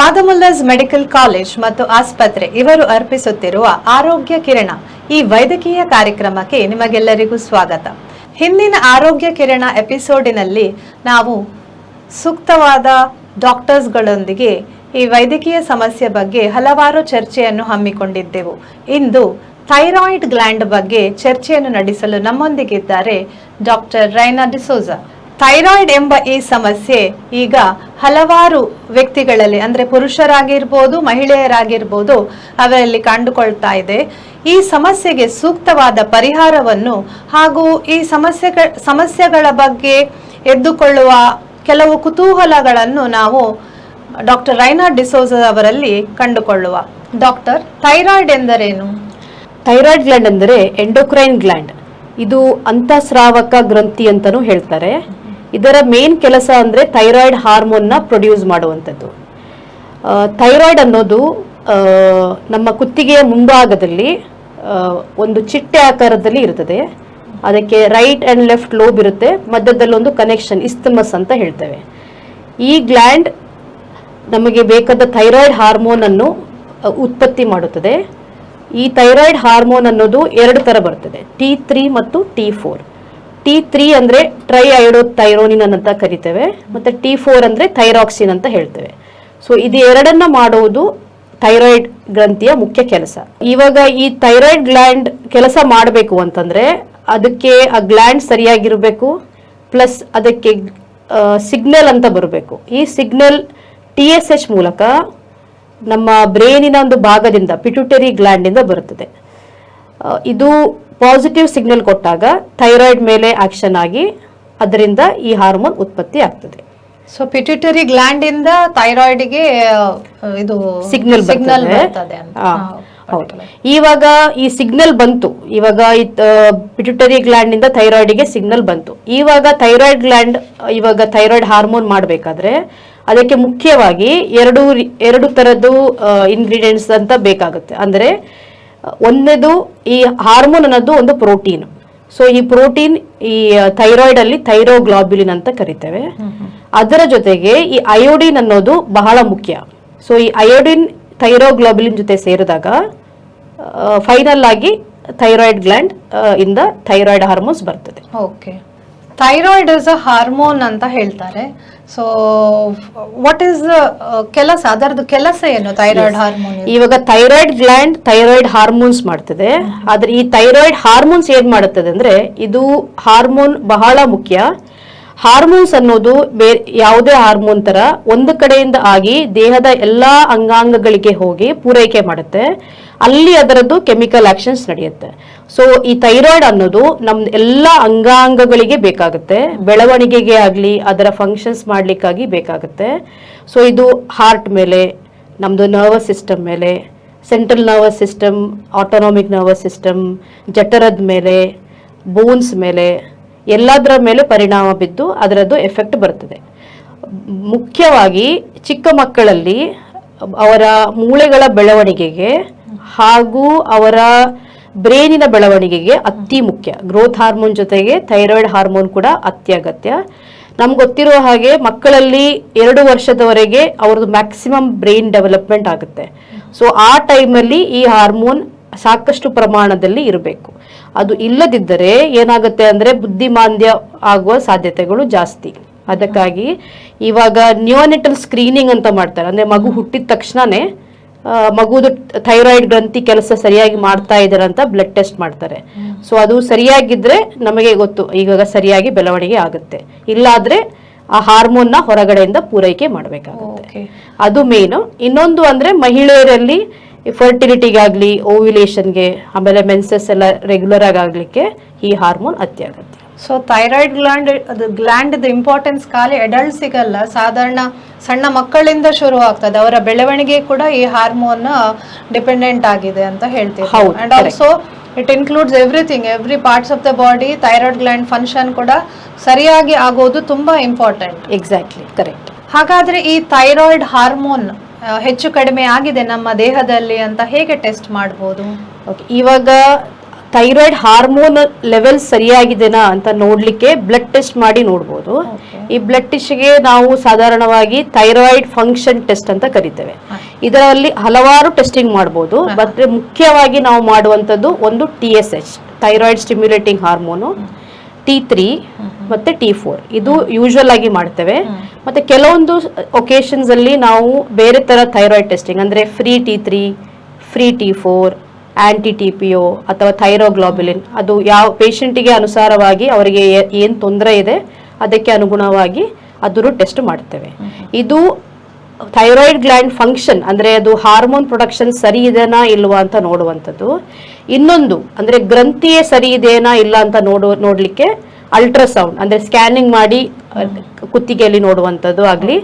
ಫಾದಮುಲ್ಲಸ್ medical college ಮತ್ತು ಆಸ್ಪತ್ರೆ ಇವರು ಅರ್ಪಿಸುತ್ತಿರುವ ಆರೋಗ್ಯ ಕಿರಣ ಈ ವೈದ್ಯಕೀಯ ಕಾರ್ಯಕ್ರಮಕ್ಕೆ ನಿಮಗೆಲ್ಲರಿಗೂ ಸ್ವಾಗತ. ಹಿಂದಿನ ಆರೋಗ್ಯ ಕಿರಣ ಎಪಿಸೋಡಿನಲ್ಲಿ ನಾವು ಸೂಕ್ತವಾದ ಡಾಕ್ಟರ್ಸ್ಗಳೊಂದಿಗೆ ಈ ವೈದ್ಯಕೀಯ ಸಮಸ್ಯೆ ಬಗ್ಗೆ ಹಲವಾರು ಚರ್ಚೆಯನ್ನು ಹಮ್ಮಿಕೊಂಡಿದ್ದೆವು. ಇಂದು ಥೈರಾಯ್ಡ್ ಗ್ಲ್ಯಾಂಡ್ ಬಗ್ಗೆ ಚರ್ಚೆಯನ್ನು ನಡೆಸಲು ನಮ್ಮೊಂದಿಗಿದ್ದಾರೆ ಡಾಕ್ಟರ್ ರೈನಾ ಡಿಸೋಜಾ. ಥೈರಾಯ್ಡ್ ಎಂಬ ಈ ಸಮಸ್ಯೆ ಈಗ ಹಲವಾರು ವ್ಯಕ್ತಿಗಳಲ್ಲಿ, ಅಂದ್ರೆ ಪುರುಷರಾಗಿರ್ಬೋದು, ಮಹಿಳೆಯರಾಗಿರ್ಬೋದು, ಅವರಲ್ಲಿ ಕಂಡುಕೊಳ್ತಾ ಇದೆ. ಈ ಸಮಸ್ಯೆಗೆ ಸೂಕ್ತವಾದ ಪರಿಹಾರವನ್ನು ಹಾಗೂ ಈ ಸಮಸ್ಯೆಗಳ ಸಮಸ್ಯೆಗಳ ಬಗ್ಗೆ ಎದ್ದುಕೊಳ್ಳುವ ಕೆಲವು ಕುತೂಹಲಗಳನ್ನು ನಾವು ಡಾಕ್ಟರ್ ರೈನಾ ಡಿಸೋಜ ಅವರಲ್ಲಿ ಕಂಡುಕೊಳ್ಳುವ. ಡಾಕ್ಟರ್, ಥೈರಾಯ್ಡ್ ಎಂದರೇನು? ಥೈರಾಯ್ಡ್ ಗ್ಲ್ಯಾಂಡ್ ಅಂದರೆ ಎಂಡೋಕ್ರೈನ್ ಗ್ಲ್ಯಾಂಡ್. ಇದು ಅಂತಸ್ರಾವಕ ಗ್ರಂಥಿ ಅಂತಲೂ ಹೇಳ್ತಾರೆ. ಇದರ ಮೇನ್ ಕೆಲಸ ಅಂದರೆ ಥೈರಾಯ್ಡ್ ಹಾರ್ಮೋನ್ನ ಪ್ರೊಡ್ಯೂಸ್ ಮಾಡುವಂಥದ್ದು. ಥೈರಾಯ್ಡ್ ಅನ್ನೋದು ನಮ್ಮ ಕುತ್ತಿಗೆಯ ಮುಂಭಾಗದಲ್ಲಿ ಒಂದು ಚಿಟ್ಟೆ ಆಕಾರದಲ್ಲಿ ಇರುತ್ತದೆ ಅದಕ್ಕೆ ರೈಟ್ ಆ್ಯಂಡ್ ಲೆಫ್ಟ್ ಲೋಬ್ ಇರುತ್ತೆ. ಮಧ್ಯದಲ್ಲಿ ಒಂದು ಕನೆಕ್ಷನ್ ಇಸ್ತಮಸ್ ಅಂತ ಹೇಳ್ತೇವೆ. ಈ ಗ್ಲ್ಯಾಂಡ್ ನಮಗೆ ಬೇಕಾದ ಥೈರಾಯ್ಡ್ ಹಾರ್ಮೋನ್ ಅನ್ನು ಉತ್ಪತ್ತಿ ಮಾಡುತ್ತದೆ. ಈ ಥೈರಾಯ್ಡ್ ಹಾರ್ಮೋನ್ ಅನ್ನೋದು ಎರಡು ಥರ ಬರ್ತದೆ. ಟಿ ಮತ್ತು ಟಿ ಫೋರ್ ಟಿ ತ್ರೀ ಅಂದರೆ ಟ್ರೈ ಐಡೋ ಥೈರೋನಿನ್ ಅಂತ ಕರಿತೇವೆ, ಮತ್ತು ಟಿ ಫೋರ್ ಅಂದರೆ ಥೈರಾಕ್ಸಿನ್ ಅಂತ ಹೇಳ್ತೇವೆ. ಸೊ ಇದು ಎರಡನ್ನ ಮಾಡುವುದು ಥೈರಾಯ್ಡ್ ಗ್ರಂಥಿಯ ಮುಖ್ಯ ಕೆಲಸ. ಇವಾಗ ಈ ಥೈರಾಯ್ಡ್ ಗ್ಲ್ಯಾಂಡ್ ಕೆಲಸ ಮಾಡಬೇಕು ಅಂತಂದ್ರೆ ಅದಕ್ಕೆ ಆ ಗ್ಲ್ಯಾಂಡ್ ಸರಿಯಾಗಿರಬೇಕು ಪ್ಲಸ್ ಅದಕ್ಕೆ ಸಿಗ್ನಲ್ ಅಂತ ಬರಬೇಕು. ಈ ಸಿಗ್ನಲ್ ಟಿ ಎಸ್ ಎಚ್ ಮೂಲಕ ನಮ್ಮ ಬ್ರೈನಿನ ಒಂದು ಭಾಗದಿಂದ ಪಿಟ್ಯುಟರಿ ಗ್ಲ್ಯಾಂಡಿಂದ ಬರುತ್ತದೆ. ಇದು ಪಾಸಿಟಿವ್ ಸಿಗ್ನಲ್ ಕೊಟ್ಟಾಗ ಥೈರಾಯ್ಡ್ ಮೇಲೆ ಆಕ್ಷನ್ ಆಗಿ ಅದರಿಂದ ಈ ಹಾರ್ಮೋನ್ ಉತ್ಪತ್ತಿ ಆಗ್ತದೆ. ಸೊ ಪಿಟ್ಯೂಟರಿ ಗ್ಲ್ಯಾಂಡ್ ಇಂದ ಥೈರಾಯ್ಡ್ಗೆ ಇದು ಸಿಗ್ನಲ್ ಸಿಗ್ನಲ್ ಹೌದು. ಇವಾಗ ಈ ಸಿಗ್ನಲ್ ಬಂತು. ಇವಾಗ ಪಿಟ್ಯೂಟರಿ ಗ್ಲ್ಯಾಂಡ್ ಇಂದ ಥೈರಾಯ್ಡ್ಗೆ ಸಿಗ್ನಲ್ ಬಂತು. ಇವಾಗ ಥೈರಾಯ್ಡ್ ಗ್ಲ್ಯಾಂಡ್ ಇವಾಗ ಥೈರಾಯ್ಡ್ ಹಾರ್ಮೋನ್ ಮಾಡಬೇಕಾದ್ರೆ ಅದಕ್ಕೆ ಮುಖ್ಯವಾಗಿ ಎರಡು ಎರಡು ತರದ್ದು ಇಂಗ್ರೀಡಿಯೆಂಟ್ಸ್ ಅಂತ ಬೇಕಾಗುತ್ತೆ. ಅಂದ್ರೆ ಆ, ಒಂದನೇದು ಈ ಹಾರ್ಮೋನ್ ಅನ್ನೋದು ಒಂದು ಪ್ರೋಟೀನ್. ಸೊ ಈ ಪ್ರೋಟೀನ್ ಈ ಥೈರಾಯ್ಡ್ ಅಲ್ಲಿ ಥೈರೋಗ್ಲಾಬ್ಯುಲಿನ್ ಅಂತ ಕರಿತೇವೆ. ಅದರ ಜೊತೆಗೆ ಈ ಅಯೋಡಿನ್ ಅನ್ನೋದು ಬಹಳ ಮುಖ್ಯ. ಸೊ ಈ ಅಯೋಡಿನ್ ಥೈರೋಗ್ಲಾಬ್ಯುಲಿನ್ ಜೊತೆ ಸೇರಿದಾಗ ಫೈನಲ್ ಆಗಿ ಥೈರಾಯ್ಡ್ ಗ್ಲ್ಯಾಂಡ್ ಇಂದ ಥೈರಾಯ್ಡ್ ಹಾರ್ಮೋನ್ಸ್ ಬರ್ತದೆ. Okay thyroid is a hormone ಅಂತ ಹೇಳ್ತಾರೆ. ಸೊ ವಾಟ್ ಇಸ್ ಕೆಲಸ ಅದರದ್ದು ಕೆಲಸ ಏನು ಥೈರಾಯ್ಡ್ ಹಾರ್ಮೋನ್ ಇವಾಗ ಥೈರಾಯ್ಡ್ ಗ್ಲ್ಯಾಂಡ್ ಥೈರಾಯ್ಡ್ ಹಾರ್ಮೋನ್ಸ್ ಮಾಡ್ತದೆ. ಆದ್ರೆ ಈ ಥೈರಾಯ್ಡ್ ಹಾರ್ಮೋನ್ಸ್ ಏನ್ ಮಾಡುತ್ತದೆ ಅಂದ್ರೆ ಇದು ಹಾರ್ಮೋನ್ ಬಹಳ ಮುಖ್ಯ. ಹಾರ್ಮೋನ್ಸ್ ಅನ್ನೋದು ಬೇರೆ ಯಾವುದೇ ಹಾರ್ಮೋನ್ ತರ ಒಂದು ಕಡೆಯಿಂದ ಆಗಿ ದೇಹದ ಎಲ್ಲಾ ಅಂಗಾಂಗಗಳಿಗೆ ಹೋಗಿ ಪೂರೈಕೆ ಮಾಡುತ್ತೆ. ಅಲ್ಲಿ ಅದರದ್ದು ಕೆಮಿಕಲ್ ಆಕ್ಷನ್ಸ್ ನಡೆಯುತ್ತೆ. ಸೊ ಈ ಥೈರಾಯ್ಡ್ ಅನ್ನೋದು ನಮ್ ಎಲ್ಲ ಅಂಗಾಂಗಗಳಿಗೆ ಬೇಕಾಗುತ್ತೆ. ಬೆಳವಣಿಗೆಗೆ ಆಗಲಿ, ಅದರ ಫಂಕ್ಷನ್ಸ್ ಮಾಡಲಿಕ್ಕಾಗಿ ಬೇಕಾಗುತ್ತೆ. ಸೊ ಇದು ಹಾರ್ಟ್ ಮೇಲೆ ನಮ್ಮದು ನರ್ವಸ್ ಸಿಸ್ಟಮ್ ಮೇಲೆ central nervous system autonomic nervous system ಜಠರದ ಮೇಲೆ ಬೋನ್ಸ್ ಮೇಲೆ, ಎಲ್ಲದರ ಮೇಲೆ ಪರಿಣಾಮ ಬಿದ್ದು ಅದರದ್ದು ಎಫೆಕ್ಟ್ ಬರ್ತದೆ. ಮುಖ್ಯವಾಗಿ ಚಿಕ್ಕ ಮಕ್ಕಳಲ್ಲಿ ಅವರ ಮೂಳೆಗಳ ಬೆಳವಣಿಗೆಗೆ ಹಾಗೂ ಅವರ ಬ್ರೇನಿನ ಬೆಳವಣಿಗೆಗೆ ಅತಿ ಮುಖ್ಯ. ಗ್ರೋತ್ ಹಾರ್ಮೋನ್ ಜೊತೆಗೆ ಥೈರಾಯ್ಡ್ ಹಾರ್ಮೋನ್ ಕೂಡ ಅತ್ಯಗತ್ಯ ನಮ್ಗೆ ಗೊತ್ತಿರುವ ಹಾಗೆ ಮಕ್ಕಳಲ್ಲಿ ಎರಡು ವರ್ಷದವರೆಗೆ ಅವ್ರದ್ದು ಮ್ಯಾಕ್ಸಿಮಮ್ ಬ್ರೈನ್ ಡೆವಲಪ್ಮೆಂಟ್ ಆಗುತ್ತೆ. ಸೊ ಆ ಟೈಮಲ್ಲಿ ಈ ಹಾರ್ಮೋನ್ ಸಾಕಷ್ಟು ಪ್ರಮಾಣದಲ್ಲಿ ಇರಬೇಕು. ಅದು ಇಲ್ಲದಿದ್ದರೆ ಏನಾಗುತ್ತೆ ಅಂದ್ರೆ ಬುದ್ಧಿಮಾಂದ್ಯ ಆಗುವ ಸಾಧ್ಯತೆಗಳು ಜಾಸ್ತಿ. ಅದಕ್ಕಾಗಿ ಇವಾಗ ನ್ಯೂನಿಟಲ್ ಸ್ಕ್ರೀನಿಂಗ್ ಅಂತ ಮಾಡ್ತಾರೆ. ಅಂದ್ರೆ ಮಗು ಹುಟ್ಟಿದ ತಕ್ಷಣನೇ ಆ, ಮಗುದು ಥೈರಾಯ್ಡ್ ಗ್ರಂಥಿ ಕೆಲಸ ಸರಿಯಾಗಿ ಮಾಡ್ತಾ ಇದ್ದಾರೆ ಅಂತ ಬ್ಲಡ್ ಟೆಸ್ಟ್ ಮಾಡ್ತಾರೆ. ಸೊ ಅದು ಸರಿಯಾಗಿದ್ರೆ ನಮಗೆ ಗೊತ್ತು ಈಗ ಸರಿಯಾಗಿ ಬೆಳವಣಿಗೆ ಆಗುತ್ತೆ. ಇಲ್ಲಾದ್ರೆ ಆ ಹಾರ್ಮೋನ್ನ ಹೊರಗಡೆಯಿಂದ ಪೂರೈಕೆ ಮಾಡಬೇಕಾಗುತ್ತೆ. ಅದು ಮೇನು ಇನ್ನೊಂದು ಅಂದ್ರೆ ಮಹಿಳೆಯರಲ್ಲಿ ಫರ್ಟಿಲಿಟಿಗಾಗ್ಲಿ ಓವ್ಯುಲೇಷನ್ಗೆ ಆಮೇಲೆ ಮೆನ್ಸಸ್ ಎಲ್ಲ ರೆಗ್ಯುಲರ್ ಆಗಿ ಆಗ್ಲಿಕ್ಕೆ ಈ ಹಾರ್ಮೋನ್ ಅತ್ಯಗತ್ಯ. ಸೊ ಥೈರಾಯ್ಡ್ ಗ್ಲಾಂಡ್ ಅದು ದ ಇಂಪಾರ್ಟೆನ್ಸ್ ಖಾಲಿ ಅಡಲ್ಟ್ ಸಿಗಲ್ಲ ಸಾಧಾರಣ ಸಣ್ಣ ಮಕ್ಕಳಿಂದ ಶುರು ಆಗ್ತದೆ ಅವರ ಬೆಳವಣಿಗೆ ಕೂಡ ಈ ಹಾರ್ಮೋನ್ ಡಿಪೆಂಡೆಂಟ್ ಆಗಿದೆ ಅಂತ ಹೇಳ್ತೀವಿ. And also it includes everything every parts of the body thyroid gland function ಕೂಡ ಸರಿಯಾಗಿ ಆಗೋದು ತುಂಬಾ ಇಂಪಾರ್ಟೆಂಟ್ ಎಕ್ಸಾಕ್ಟ್ಲಿ ಕರೆಕ್ಟ್ ಹಾಗಾದ್ರೆ ಈ ಥೈರಾಯ್ಡ್ ಹಾರ್ಮೋನ್ ಹೆಚ್ಚು ಕಡಿಮೆ ಆಗಿದೆ ನಮ್ಮ ದೇಹದಲ್ಲಿ ಅಂತ ಹೇಗೆ ಟೆಸ್ಟ್ ಮಾಡಬಹುದು ಓಕೆ ಇವಾಗ ಥೈರಾಯ್ಡ್ ಹಾರ್ಮೋನ್ ಲೆವೆಲ್ ಸರಿಯಾಗಿದೆನಾ ಅಂತ ನೋಡಲಿಕ್ಕೆ ಬ್ಲಡ್ ಟೆಸ್ಟ್ ಮಾಡಿ ನೋಡ್ಬೋದು. ಈ ಬ್ಲಡ್ ಟೆಸ್ಟ್ಗೆ ನಾವು ಸಾಧಾರಣವಾಗಿ ಥೈರಾಯ್ಡ್ ಫಂಕ್ಷನ್ ಟೆಸ್ಟ್ ಅಂತ ಕರಿತೇವೆ. ಇದರಲ್ಲಿ ಹಲವಾರು ಟೆಸ್ಟಿಂಗ್ ಮಾಡ್ಬೋದು. ಮತ್ತೆ ಮುಖ್ಯವಾಗಿ ನಾವು ಮಾಡುವಂಥದ್ದು ಒಂದು T S H thyroid stimulating hormone T three ಮತ್ತೆ ಟಿ ಫೋರ್ ಇದು ಯೂಶುವಲ್ ಆಗಿ ಮಾಡ್ತೇವೆ. ಮತ್ತೆ ಕೆಲವೊಂದು ಒಕೇಶನ್ಸ್ ಅಲ್ಲಿ ನಾವು ಬೇರೆ ತರ ಥೈರಾಯ್ಡ್ ಟೆಸ್ಟಿಂಗ್ ಅಂದ್ರೆ free T three free T four anti T P O ಅಥವಾ ಥೈರೋಗ್ಲೋಬಿಲಿನ್ ಅದು ಯಾವ ಪೇಷಂಟಿಗೆ ಅನುಸಾರವಾಗಿ ಅವರಿಗೆ ಏನು ತೊಂದರೆ ಇದೆ ಅದಕ್ಕೆ ಅನುಗುಣವಾಗಿ ಅದನ್ನು ಟೆಸ್ಟ್ ಮಾಡ್ತೇವೆ. ಇದು ಥೈರಾಯ್ಡ್ ಗ್ಲ್ಯಾಂಡ್ ಫಂಕ್ಷನ್ ಅಂದರೆ ಅದು ಹಾರ್ಮೋನ್ ಪ್ರೊಡಕ್ಷನ್ ಸರಿ ಇದೆನಾ ಇಲ್ವಾ ಅಂತ ನೋಡುವಂಥದ್ದು. ಇನ್ನೊಂದು ಅಂದರೆ ಗ್ರಂಥಿಯೇ ಸರಿ ಇದೆಯಾ ಇಲ್ಲ ಅಂತ ನೋಡು ನೋಡಲಿಕ್ಕೆ ಅಲ್ಟ್ರಾಸೌಂಡ್ ಅಂದರೆ ಸ್ಕ್ಯಾನಿಂಗ್ ಮಾಡಿ ಕುತ್ತಿಗೆಯಲ್ಲಿ ನೋಡುವಂಥದ್ದು ಆಗಲಿ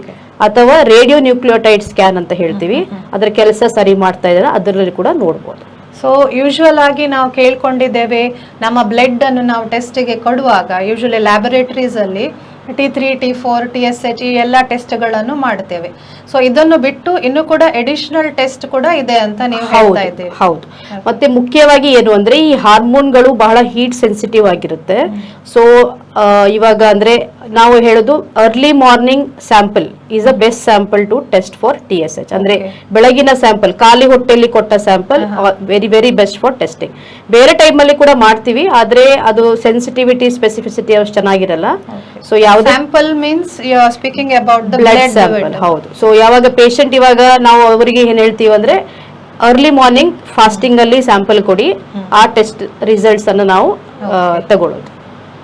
ಅಥವಾ ರೇಡಿಯೋ ನ್ಯೂಕ್ಲಿಯೋಟೈಡ್ ಸ್ಕ್ಯಾನ್ ಅಂತ ಹೇಳ್ತೀವಿ. ಅದರ ಕೆಲಸ ಸರಿ ಮಾಡ್ತಾ ಇದ್ದಾರೆ ಅದರಲ್ಲಿ ಕೂಡ ನೋಡ್ಬೋದು. ಸೊ ಯೂಶುವಲ್ ಆಗಿ ನಾವು ಕೇಳ್ಕೊಂಡಿದ್ದೇವೆ ನಮ್ಮ ಬ್ಲಡ್ ಅನ್ನು ನಾವು ಟೆಸ್ಟಿಗೆ ಕೊಡುವಾಗ ಯೂಶುವಲಿ ಲ್ಯಾಬೊರೇಟರೀಸ್ ಅಲ್ಲಿ T three T four T S H ಈ ಎಲ್ಲ ಟೆಸ್ಟ್ಗಳನ್ನು ಮಾಡ್ತೇವೆ ಸೊ ಇದನ್ನು ಬಿಟ್ಟು ಇನ್ನು ಕೂಡ ಎಡಿಷನಲ್ ಟೆಸ್ಟ್ ಕೂಡ ಇದೆ ಅಂತ ನೀವು ಹೇಳ್ತಾ ಇದ್ದೀವಿ ಹೌದು. ಮತ್ತೆ ಮುಖ್ಯವಾಗಿ ಏನು ಅಂದ್ರೆ ಈ ಹಾರ್ಮೋನ್ಗಳು ಬಹಳ ಹೀಟ್ ಸೆನ್ಸಿಟಿವ್ ಆಗಿರುತ್ತೆ. ಸೊ ಇವಾಗ ಅಂದ್ರೆ ನಾವು ಹೇಳೋದು early morning sample is a best sample to test for T S H ಅಂದ್ರೆ ಬೆಳಗಿನ ಸ್ಯಾಂಪಲ್ ಖಾಲಿ ಹೊಟ್ಟೆಯಲ್ಲಿ ಕೊಟ್ಟ sample very very best for testing ಬೇರೆ ಟೈಮಲ್ಲಿ ಕೂಡ ಮಾಡ್ತೀವಿ ಆದ್ರೆ ಅದು ಸೆನ್ಸಿಟಿವಿಟಿ ಸ್ಪೆಸಿಫಿಸಿಟಿ ಅಷ್ಟು ಚೆನ್ನಾಗಿರಲ್ಲ. ಸೊ ಯಾವುದೇ sample means you are speaking about the blood sample ಹೌದು. ಸೊ ಯಾವಾಗ ಪೇಷಂಟ್ ಇವಾಗ ನಾವು ಅವರಿಗೆ ಏನ್ ಹೇಳ್ತೀವಿ ಅಂದ್ರೆ ಅರ್ಲಿ ಮಾರ್ನಿಂಗ್ ಫಾಸ್ಟಿಂಗ್ ಅಲ್ಲಿ ಸ್ಯಾಂಪಲ್ ಕೊಡಿ ಆ ಟೆಸ್ಟ್ ರಿಸಲ್ಟ್ಸ್ ಅನ್ನು ನಾವು ತಗೊಳ್ಳೋದು.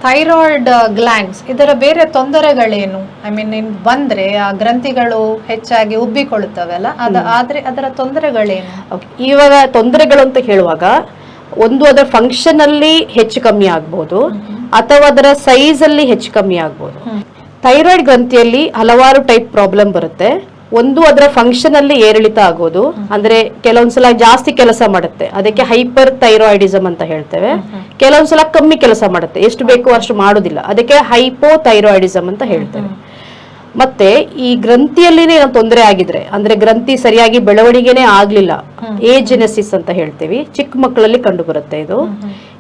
ಥೈರಾಯ್ಡ್ ಗ್ಲ್ಯಾಂಡ್ಸ್ ಇದರ ಬೇರೆ ತೊಂದರೆಗಳೇನು? ಐ ಮೀನ್ ಬಂದ್ರೆ ಆ ಗ್ರಂಥಿಗಳು ಹೆಚ್ಚಾಗಿ ಉಬ್ಬಿಕೊಳ್ಳುತ್ತವೆಲ್ಲ ಅದ ಆದ್ರೆ ಅದರ ತೊಂದರೆಗಳೇನು. ಇವಾಗ ತೊಂದರೆಗಳು ಅಂತ ಹೇಳುವಾಗ ಒಂದು ಅದರ ಫಂಕ್ಷನ್ ಅಲ್ಲಿ ಹೆಚ್ಚು ಕಮ್ಮಿ ಆಗ್ಬೋದು ಅಥವಾ ಅದರ ಸೈಜ್ ಅಲ್ಲಿ ಹೆಚ್ಚು ಕಮ್ಮಿ ಆಗ್ಬೋದು. ಥೈರಾಯ್ಡ್ ಗ್ರಂಥಿಯಲ್ಲಿ ಹಲವಾರು ಟೈಪ್ ಪ್ರಾಬ್ಲಮ್ ಬರುತ್ತೆ. ಒಂದು ಅದರ ಫಂಕ್ಷನ್ ಅಲ್ಲಿ ಏರಿಳಿತ ಆಗೋದು. ಅಂದ್ರೆ ಕೆಲವೊಂದ್ಸಲ ಜಾಸ್ತಿ ಕೆಲಸ ಮಾಡುತ್ತೆ. ಅದಕ್ಕೆ ಹೈಪರ್ ಥೈರಾಯ್ಡಿಸಮ್ ಅಂತ ಹೇಳ್ತೇವೆ. ಕೆಲವೊಂದ್ಸಲ ಕಮ್ಮಿ ಕೆಲಸ ಮಾಡುತ್ತೆ. ಎಷ್ಟು ಬೇಕೋ ಅಷ್ಟು ಮಾಡೋದಿಲ್ಲ. ಅದಕ್ಕೆ ಹೈಪೋ ಥೈರಾಯ್ಡಿಸಮ್ ಅಂತ ಹೇಳ್ತೇವೆ. ಮತ್ತೆ ಈ ಗ್ರಂಥಿಯಲ್ಲಿನೇ ತೊಂದರೆ ಆಗಿದ್ರೆ, ಅಂದ್ರೆ ಗ್ರಂಥಿ ಸರಿಯಾಗಿ ಬೆಳವಣಿಗೆನೇ ಆಗ್ಲಿಲ್ಲ. ಏಜೆನೆಸಿಸ್ ಅಂತ ಹೇಳ್ತೀವಿ. ಚಿಕ್ಕ ಮಕ್ಕಳಲ್ಲಿ ಕಂಡು ಬರುತ್ತೆ ಇದು.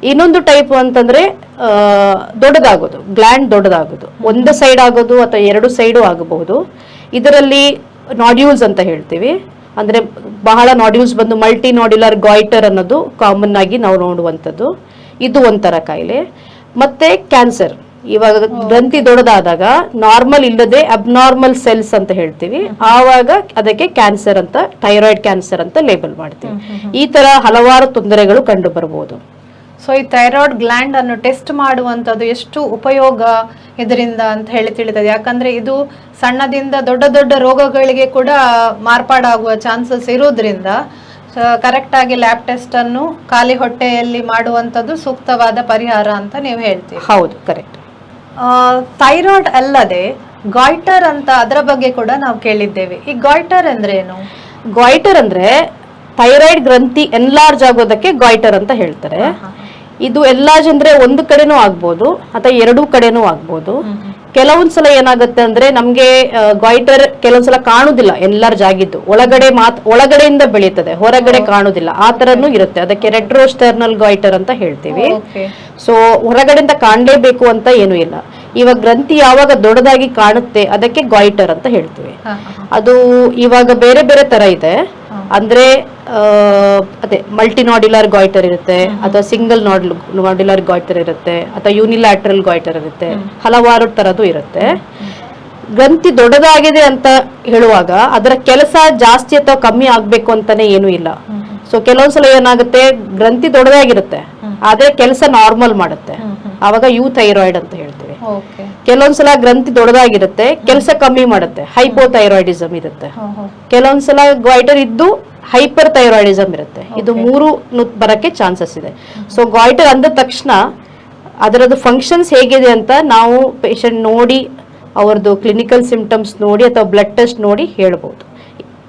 ಇನ್ನೊಂದು ಟೈಪ್ ಅಂತಂದ್ರೆ ದೊಡ್ಡದಾಗೋದು. ಗ್ಲ್ಯಾಂಡ್ ದೊಡ್ಡದಾಗೋದು. ಒಂದು ಸೈಡ್ ಆಗೋದು ಅಥವಾ ಎರಡು ಸೈಡು ಆಗಬಹುದು. ಇದರಲ್ಲಿ ನಾಡ್ಯೂಲ್ಸ್ ಅಂತ ಹೇಳ್ತೀವಿ. ಅಂದರೆ ಬಹಳ ನಾಡ್ಯೂಲ್ಸ್ ಬಂದು ಮಲ್ಟಿ ನಾಡ್ಯುಲರ್ ಗಾಯ್ಟರ್ ಅನ್ನೋದು ಕಾಮನ್ ಆಗಿ ನಾವು ನೋಡುವಂಥದ್ದು. ಇದು ಒಂಥರ ಕಾಯಿಲೆ. ಮತ್ತೆ ಕ್ಯಾನ್ಸರ್ ಇವಾಗ ಗ್ರಂಥಿ ದೊಡ್ಡದಾದಾಗ ನಾರ್ಮಲ್ ಇಲ್ಲದೆ ಅಬ್ನಾರ್ಮಲ್ ಸೆಲ್ಸ್ ಅಂತ ಹೇಳ್ತೀವಿ. ಆವಾಗ ಅದಕ್ಕೆ ಕ್ಯಾನ್ಸರ್ ಅಂತ ಥೈರಾಯ್ಡ್ ಕ್ಯಾನ್ಸರ್ ಅಂತ ಲೇಬಲ್ ಮಾಡ್ತೀವಿ. ಈ ತರ ಹಲವಾರು ತೊಂದರೆಗಳು ಕಂಡು ಬರಬಹುದು ಸೊ ಈ ಥೈರಾಯ್ಡ್ ಗ್ಲ್ಯಾಂಡ್ ಅನ್ನು ಟೆಸ್ಟ್ ಮಾಡುವಂಥದ್ದು ಎಷ್ಟು ಉಪಯೋಗ ಇದರಿಂದ ಅಂತ ಹೇಳಿ ತಿಳಿತದೆ. ಯಾಕಂದ್ರೆ ಇದು ಸಣ್ಣದಿಂದ ದೊಡ್ಡ ದೊಡ್ಡ ರೋಗಗಳಿಗೆ ಕೂಡ ಮಾರ್ಪಾಡಾಗುವ ಚಾನ್ಸಸ್ ಇರೋದ್ರಿಂದ ಕರೆಕ್ಟಾಗಿ ಲ್ಯಾಬ್ ಟೆಸ್ಟ್ ಅನ್ನು ಖಾಲಿ ಹೊಟ್ಟೆಯಲ್ಲಿ ಮಾಡುವಂಥದ್ದು ಸೂಕ್ತವಾದ ಪರಿಹಾರ ಅಂತ ನೀವು ಹೇಳ್ತೀವಿ ಹೌದು ಕರೆಕ್ಟ್ ಥೈರಾಯ್ಡ್ ಅಲ್ಲದೆ ಗಾಯ್ಟರ್ ಅಂತ ಅದರ ಬಗ್ಗೆ ಕೂಡ ನಾವು ಕೇಳಿದ್ದೇವೆ. ಈ ಗಾಯ್ಟರ್ ಅಂದ್ರೆ ಏನು ಗಾಯ್ಟರ್ ಅಂದ್ರೆ ಥೈರಾಯ್ಡ್ ಗ್ರಂಥಿ ಎನ್ಲಾರ್ಜ್ ಆಗೋದಕ್ಕೆ ಗಾಯ್ಟರ್ ಅಂತ ಹೇಳ್ತಾರೆ. ಇದು ಎಲ್ಲಾ ಜನರೆ ಒಂದು ಕಡೆನೂ ಆಗ್ಬೋದು ಅಥವಾ ಎರಡೂ ಕಡೆನೂ ಆಗ್ಬೋದು. ಕೆಲವೊಂದ್ಸಲ ಏನಾಗುತ್ತೆ ಅಂದ್ರೆ ನಮ್ಗೆ ಗಾಯ್ಟರ್ ಕೆಲವೊಂದ್ಸಲ ಕಾಣುದಿಲ್ಲ ಎಲ್ಲರ ಜಾಗಿದ್ದು. ಒಳಗಡೆ ಮಾತ್ ಒಳಗಡೆಯಿಂದ ಬೆಳೀತದೆ ಹೊರಗಡೆ ಕಾಣುದಿಲ್ಲ. ಆ ತರನು ಇರುತ್ತೆ. ಅದಕ್ಕೆ ರೆಟ್ರೋಸ್ಟರ್ನಲ್ ಗಾಯ್ಟರ್ ಅಂತ ಹೇಳ್ತೀವಿ. ಸೊ ಹೊರಗಡೆಯಿಂದ ಕಾಣಲೇಬೇಕು ಅಂತ ಏನು ಇಲ್ಲ. ಇವಾಗ ಗ್ರಂಥಿ ಯಾವಾಗ ದೊಡ್ಡದಾಗಿ ಕಾಣುತ್ತೆ ಅದಕ್ಕೆ ಗಾಯ್ಟರ್ ಅಂತ ಹೇಳ್ತೀವಿ. ಅದು ಇವಾಗ ಬೇರೆ ಬೇರೆ ತರ ಇದೆ. ಅಂದ್ರೆ ಆ, ಮಲ್ಟಿ ನಾಡ್ಯುಲರ್ ಗಾಯ್ಟರ್ ಇರುತ್ತೆ ಅಥವಾ ಸಿಂಗಲ್ ನಾಡ್ಲ್ ನಾಡ್ಯುಲರ್ ಗಾಯ್ಟರ್ ಇರುತ್ತೆ ಅಥವಾ ಯೂನಿಲ್ಯಾಟ್ರಲ್ ಗಾಯ್ಟರ್ ಇರುತ್ತೆ ಹಲವಾರು ತರದ್ದು ಇರುತ್ತೆ. ಗ್ರಂಥಿ ದೊಡ್ಡದಾಗಿದೆ ಅಂತ ಹೇಳುವಾಗ ಅದರ ಕೆಲಸ ಜಾಸ್ತಿ ಅಥವಾ ಕಮ್ಮಿ ಆಗ್ಬೇಕು ಅಂತಾನೆ ಏನೂ ಇಲ್ಲ. ಸೊ ಕೆಲವೊಂದ್ಸಲ ಏನಾಗುತ್ತೆ ಗ್ರಂಥಿ ದೊಡ್ಡದಾಗಿರುತ್ತೆ ಆದ್ರೆ ಕೆಲಸ ನಾರ್ಮಲ್ ಮಾಡುತ್ತೆ. ಆವಾಗ ಯು ಥೈರಾಯ್ಡ್ ಅಂತ ಹೇಳ್ತೀವಿ. ಕೆಲವೊಂದ್ಸಲ ಗ್ರಂಥಿ ದೊಡ್ಡದಾಗಿರುತ್ತೆ ಕೆಲಸ ಕಮ್ಮಿ ಮಾಡುತ್ತೆ ಹೈಪೋಥೈರಾಯ್ಡಿಸಮ್ ಇರುತ್ತೆ. ಕೆಲವೊಂದ್ಸಲ ಗ್ವಾಯ್ಟರ್ ಇದ್ದು ಹೈಪರ್ ಥೈರಾಯ್ಡಿಸಮ್ ಇರುತ್ತೆ. ಇದು ಮೂರು ಬರಕ್ಕೆ ಚಾನ್ಸಸ್ ಇದೆ. ಸೊ ಗಾಯ್ಟರ್ ಅಂದ ತಕ್ಷಣ ಅದರದ್ದು ಫಂಕ್ಷನ್ಸ್ ಹೇಗಿದೆ ಅಂತ ನಾವು ಪೇಷಂಟ್ ನೋಡಿ ಅವ್ರದ್ದು ಕ್ಲಿನಿಕಲ್ ಸಿಂಪ್ಟಮ್ಸ್ ನೋಡಿ ಅಥವಾ ಬ್ಲಡ್ ಟೆಸ್ಟ್ ನೋಡಿ ಹೇಳ್ಬೋದು.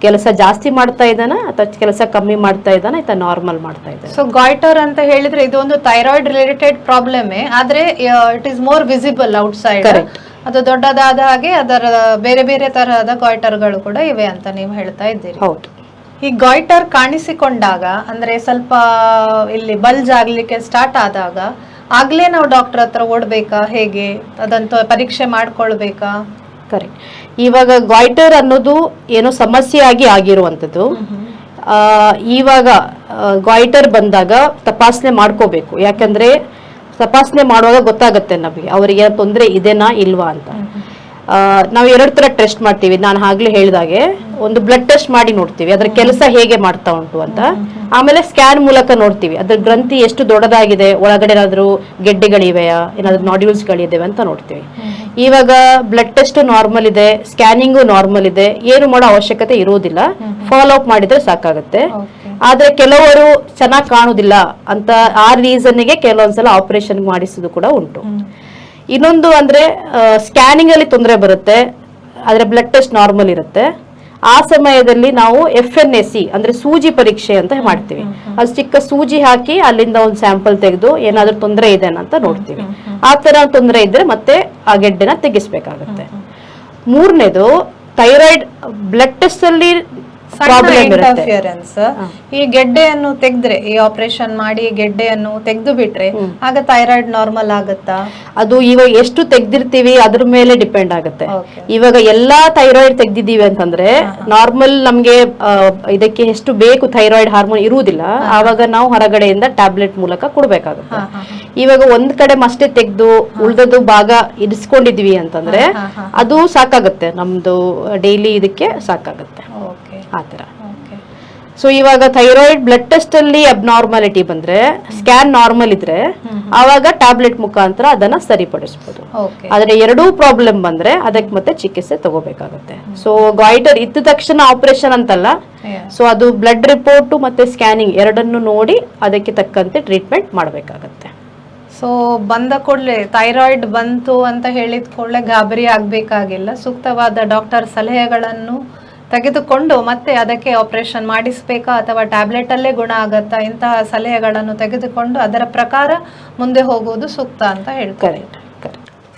ಕೆಲಸ ಜಾಸ್ತಿ ಮಾಡ್ತಾ ಇದ್ದಾನ ಅಥವಾ ಕೆಲಸ ಕಮ್ಮಿ ಮಾಡ್ತಾ ಇದ್ದಾನ ಅಥವಾ ನಾರ್ಮಲ್ ಮಾಡ್ತಾ ಇದ್ದಾನೆ? ಸೊ ಗಾಯ್ಟರ್ ಅಂತ ಹೇಳಿದ್ರೆ ಇದು ಒಂದು ಥೈರಾಯ್ಡ್ ರಿಲೇಟೆಡ್ ಪ್ರಾಬ್ಲಮ್ ಆದ್ರೆ it is more visible outside ಅದು ದೊಡ್ಡದಾದ ಹಾಗೆ ಅದರ ಬೇರೆ ಬೇರೆ ತರಹದ ಗಾಯ್ಟರ್ಗಳು ಕೂಡ ಇವೆ ಅಂತ ನೀವು ಹೇಳ್ತಾ ಇದ್ದೀರಿ. ಹೌದು. ಈ ಗಾಯ್ಟರ್ ಕಾಣಿಸಿಕೊಂಡಾಗ ಅಂದ್ರೆ ಸ್ವಲ್ಪ ಇಲ್ಲಿ ಬಲ್ಜ್ ಆಗ್ಲಿಕ್ಕೆ ಸ್ಟಾರ್ಟ್ ಆದಾಗ ಆಗ್ಲೇ ನಾವು ಡಾಕ್ಟರ್ ಹತ್ರ ಓಡ್ಬೇಕಾ ಹೇಗೆ? ಅದಂತ ಪರೀಕ್ಷೆ ಮಾಡ್ಕೊಳ್ಬೇಕಾ? ಕರೆಕ್ಟ್ ಇವಾಗ ಗಾಯ್ಟರ್ ಅನ್ನೋದು ಏನು ಸಮಸ್ಯೆ ಆಗಿ ಆಗಿರುವಂಥದ್ದು ಆ, ಇವಾಗ ಗಾಯ್ಟರ್ ಬಂದಾಗ ತಪಾಸಣೆ ಮಾಡ್ಕೋಬೇಕು. ಯಾಕಂದ್ರೆ ತಪಾಸಣೆ ಮಾಡುವಾಗ ಗೊತ್ತಾಗುತ್ತೆ ನಮಗೆ ಅವರಿಗೆ ತೊಂದರೆ ಇದೆನಾ ಇಲ್ವಾ ಅಂತ. ನಾವು ಎರಡು ತರ ಟೆಸ್ಟ್ ಮಾಡ್ತೀವಿ. ನಾನು ಆಗ್ಲೇ ಹೇಳಿದಾಗೆ ಒಂದು ಬ್ಲಡ್ ಟೆಸ್ಟ್ ಮಾಡಿ ನೋಡ್ತೀವಿ. ಅದ್ರ ಕೆಲಸ ಹೇಗೆ ಮಾಡ್ತಾ ಉಂಟು ಅಂತ. ಆಮೇಲೆ ಸ್ಕ್ಯಾನ್ ಮೂಲಕ ನೋಡ್ತೀವಿ. ಅದ್ರ ಗ್ರಂಥಿ ಎಷ್ಟು ದೊಡ್ಡದಾಗಿದೆ ಒಳಗಡೆ ಏನಾದ್ರು ಗೆಡ್ಡೆಗಳಿವೆಯಾ ಏನಾದ್ರು ನಾಡ್ಯೂಲ್ಸ್ಗಳಿದ್ದಾವೆ ಅಂತ ನೋಡ್ತೀವಿ. ಇವಾಗ ಬ್ಲಡ್ ಟೆಸ್ಟ್ ನಾರ್ಮಲ್ ಇದೆ ಸ್ಕ್ಯಾನಿಂಗು ನಾರ್ಮಲ್ ಇದೆ ಏನು ಮಾಡೋ ಅವಶ್ಯಕತೆ ಇರೋದಿಲ್ಲ. ಫಾಲೋ ಅಪ್ ಮಾಡಿದ್ರೆ ಸಾಕಾಗುತ್ತೆ. ಆದ್ರೆ ಕೆಲವರು ಚೆನ್ನಾಗಿ ಕಾಣುದಿಲ್ಲ ಅಂತ ಆ ರೀಸನ್ಗೆ ಕೆಲವೊಂದ್ಸಲ ಆಪರೇಷನ್ ಮಾಡಿಸೋದು ಕೂಡ ಉಂಟು. ಇನ್ನೊಂದು ಅಂದ್ರೆ ಸ್ಕ್ಯಾನಿಂಗ್ ಅಲ್ಲಿ ತೊಂದರೆ ಬರುತ್ತೆ. ಆದರೆ ಬ್ಲಡ್ ಟೆಸ್ಟ್ ನಾರ್ಮಲ್ ಇರುತ್ತೆ. ಆ ಸಮಯದಲ್ಲಿ ನಾವು ಎಫ್ ಎನ್ ಎಸ್ ಸಿ ಅಂದ್ರೆ ಸೂಜಿ ಪರೀಕ್ಷೆ ಅಂತ ಮಾಡ್ತೀವಿ. ಅದು ಚಿಕ್ಕ ಸೂಜಿ ಹಾಕಿ ಅಲ್ಲಿಂದ ಒಂದು ಸ್ಯಾಂಪಲ್ ತೆಗೆದು ಏನಾದರೂ ತೊಂದರೆ ಇದೆ ಅಂತ ನೋಡ್ತೀವಿ. ಆ ಥರ ತೊಂದರೆ ಇದ್ದರೆ ಮತ್ತೆ ಆ ಗೆಡ್ಡೆನ ತೆಗೆಸ್ಬೇಕಾಗುತ್ತೆ. ಮೂರನೇದು ಥೈರಾಯ್ಡ್ ಬ್ಲಡ್ ಟೆಸ್ಟ್ ಇಂಟರ್ಫಿಯರೆನ್ಸ್ ಈ ಗೆಡ್ಡೆಯನ್ನು ತೆಗೆದ್ರೆ ಈ ಆಪರೇಷನ್ ಮಾಡಿ ಗೆಡ್ಡೆಯನ್ನು ತೆಗೆದು ಬಿಟ್ರೆ ಆಗ ಥೈರಾಯ್ಡ್ ನಾರ್ಮಲ್ ಆಗುತ್ತಾ? ಅದು ಇವಾಗ ಎಷ್ಟು ತೆಗ್ದಿರ್ತೀವಿ ಅದ್ರ ಮೇಲೆ ಡಿಪೆಂಡ್ ಆಗುತ್ತೆ. ಇವಾಗ ಎಲ್ಲಾ ಥೈರಾಯ್ಡ್ ತೆಗ್ದಿದೀವಿ ಅಂತಂದ್ರೆ ನಾರ್ಮಲ್ ನಮ್ಗೆ ಇದಕ್ಕೆ ಎಷ್ಟು ಬೇಕು ಥೈರಾಯ್ಡ್ ಹಾರ್ಮೋನ್ ಇರುವುದಿಲ್ಲ ಆವಾಗ ನಾವು ಹೊರಗಡೆಯಿಂದ ಟ್ಯಾಬ್ಲೆಟ್ ಮೂಲಕ ಕೊಡ್ಬೇಕಾಗುತ್ತೆ. ಇವಾಗ ಒಂದ್ ಕಡೆ ಮಷ್ಟೇ ತೆಗ್ದು ಉಳ್ದದ್ದು ಭಾಗ ಇರಿಸ್ಕೊಂಡಿದ್ವಿ ಅಂತಂದ್ರೆ ಅದು ಸಾಕಾಗುತ್ತೆ. ನಮ್ದು ಡೈಲಿ ಇದಕ್ಕೆ ಸಾಕಾಗುತ್ತೆ. ಆತರ ಓಕೆ. ಸೊ ಇವಾಗ ಥೈರಾಯ್ಡ್ ಬ್ಲಡ್ ಟೆಸ್ಟ್ ಅಲ್ಲಿ ಅಬ್ನಾರ್ಮಾಲಿಟಿ ಬಂದ್ರೆ ಸ್ಕ್ಯಾನ್ ನಾರ್ಮಲ್ ಇದ್ರೆ ಆವಾಗ ಟ್ಯಾಬ್ಲೆಟ್ ಮುಖಾಂತರ ಅದನ್ನ ಸರಿಪಡಿಸಬಹುದು ಆದ್ರೆ ಎರಡೂ ಪ್ರಾಬ್ಲಮ್ ಬಂದ್ರೆ ಅದಕ್ಕೆ ಮತ್ತೆ ಚಿಕಿತ್ಸೆ ತಗೋಬೇಕಾಗುತ್ತೆ. ಸೊ ಗಾಯ್ಟರ್ ಇದ್ದ ತಕ್ಷಣ ಆಪರೇಷನ್ ಅಂತಲ್ಲ ಸೊ ಅದು ಬ್ಲಡ್ ರಿಪೋರ್ಟ್ ಮತ್ತೆ ಸ್ಕ್ಯಾನಿಂಗ್ ಎರಡನ್ನು ನೋಡಿ ಅದಕ್ಕೆ ತಕ್ಕಂತೆ ಟ್ರೀಟ್ಮೆಂಟ್ ಮಾಡಬೇಕಾಗತ್ತೆ. ಸೊ ಬಂದ ಕೂಡಲೇ ಥೈರಾಯ್ಡ್ ಬಂತು ಅಂತ ಹೇಳಿದ ಕೂಡಲೇ ಗಾಬರಿ ಆಗಬೇಕಾಗಿಲ್ಲ. ಸೂಕ್ತವಾದ ಡಾಕ್ಟರ್ ಸಲಹೆಗಳನ್ನು ತೆಗೆದುಕೊಂಡು ಮತ್ತೆ ಅದಕ್ಕೆ ಆಪರೇಷನ್ ಮಾಡಿಸ್ಬೇಕಾ ಅಥವಾ ಟ್ಯಾಬ್ಲೆಟ್ ಅಲ್ಲೇ ಗುಣ ಆಗತ್ತಾ? ಇಂತಹ ಸಲಹೆಗಳನ್ನು ತೆಗೆದುಕೊಂಡು ಅದರ ಪ್ರಕಾರ ಮುಂದೆ ಹೋಗುವುದು ಸೂಕ್ತ ಅಂತ ಹೇಳ್ತಾರೆ.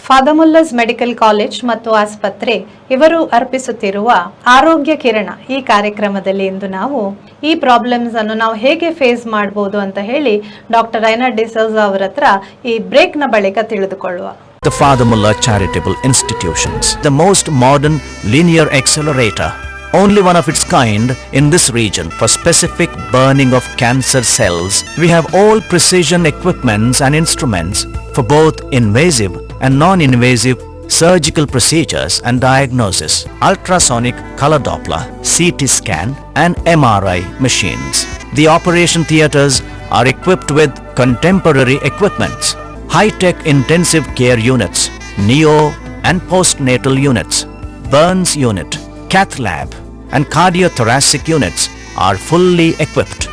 ಫಾದಮುಲ್ಲಸ್ ಮೆಡಿಕಲ್ ಕಾಲೇಜ್ ಮತ್ತು ಆಸ್ಪತ್ರೆ ಇವರು ಅರ್ಪಿಸುತ್ತಿರುವ ಆರೋಗ್ಯ ಕಿರಣ ಈ ಕಾರ್ಯಕ್ರಮದಲ್ಲಿ ಇಂದು ನಾವು ಈ ಪ್ರಾಬ್ಲಮ್ಸ್ ಅನ್ನು ನಾವು ಹೇಗೆ ಫೇಸ್ ಮಾಡಬಹುದು ಅಂತ ಹೇಳಿ ಡಾಕ್ಟರ್ ರೈನಾ ಡಿಸೋಜ್ ಅವರ ಹತ್ರ ಈ ಬ್ರೇಕ್ನ ಬಳಿಕ ತಿಳಿದುಕೊಳ್ಳುವ. The Father Muller charitable Charitable Institutions, the most modern linear accelerator, only one of its kind in this region for specific burning of cancer cells. We have all precision equipments and instruments for both invasive and non-invasive surgical procedures and diagnosis, ultrasonic color Doppler, CT scan and MRI machines. The operation theaters are equipped with contemporary equipments, high-tech intensive care units, neo and postnatal units, burns unit, cath lab and cardiothoracic units are fully equipped.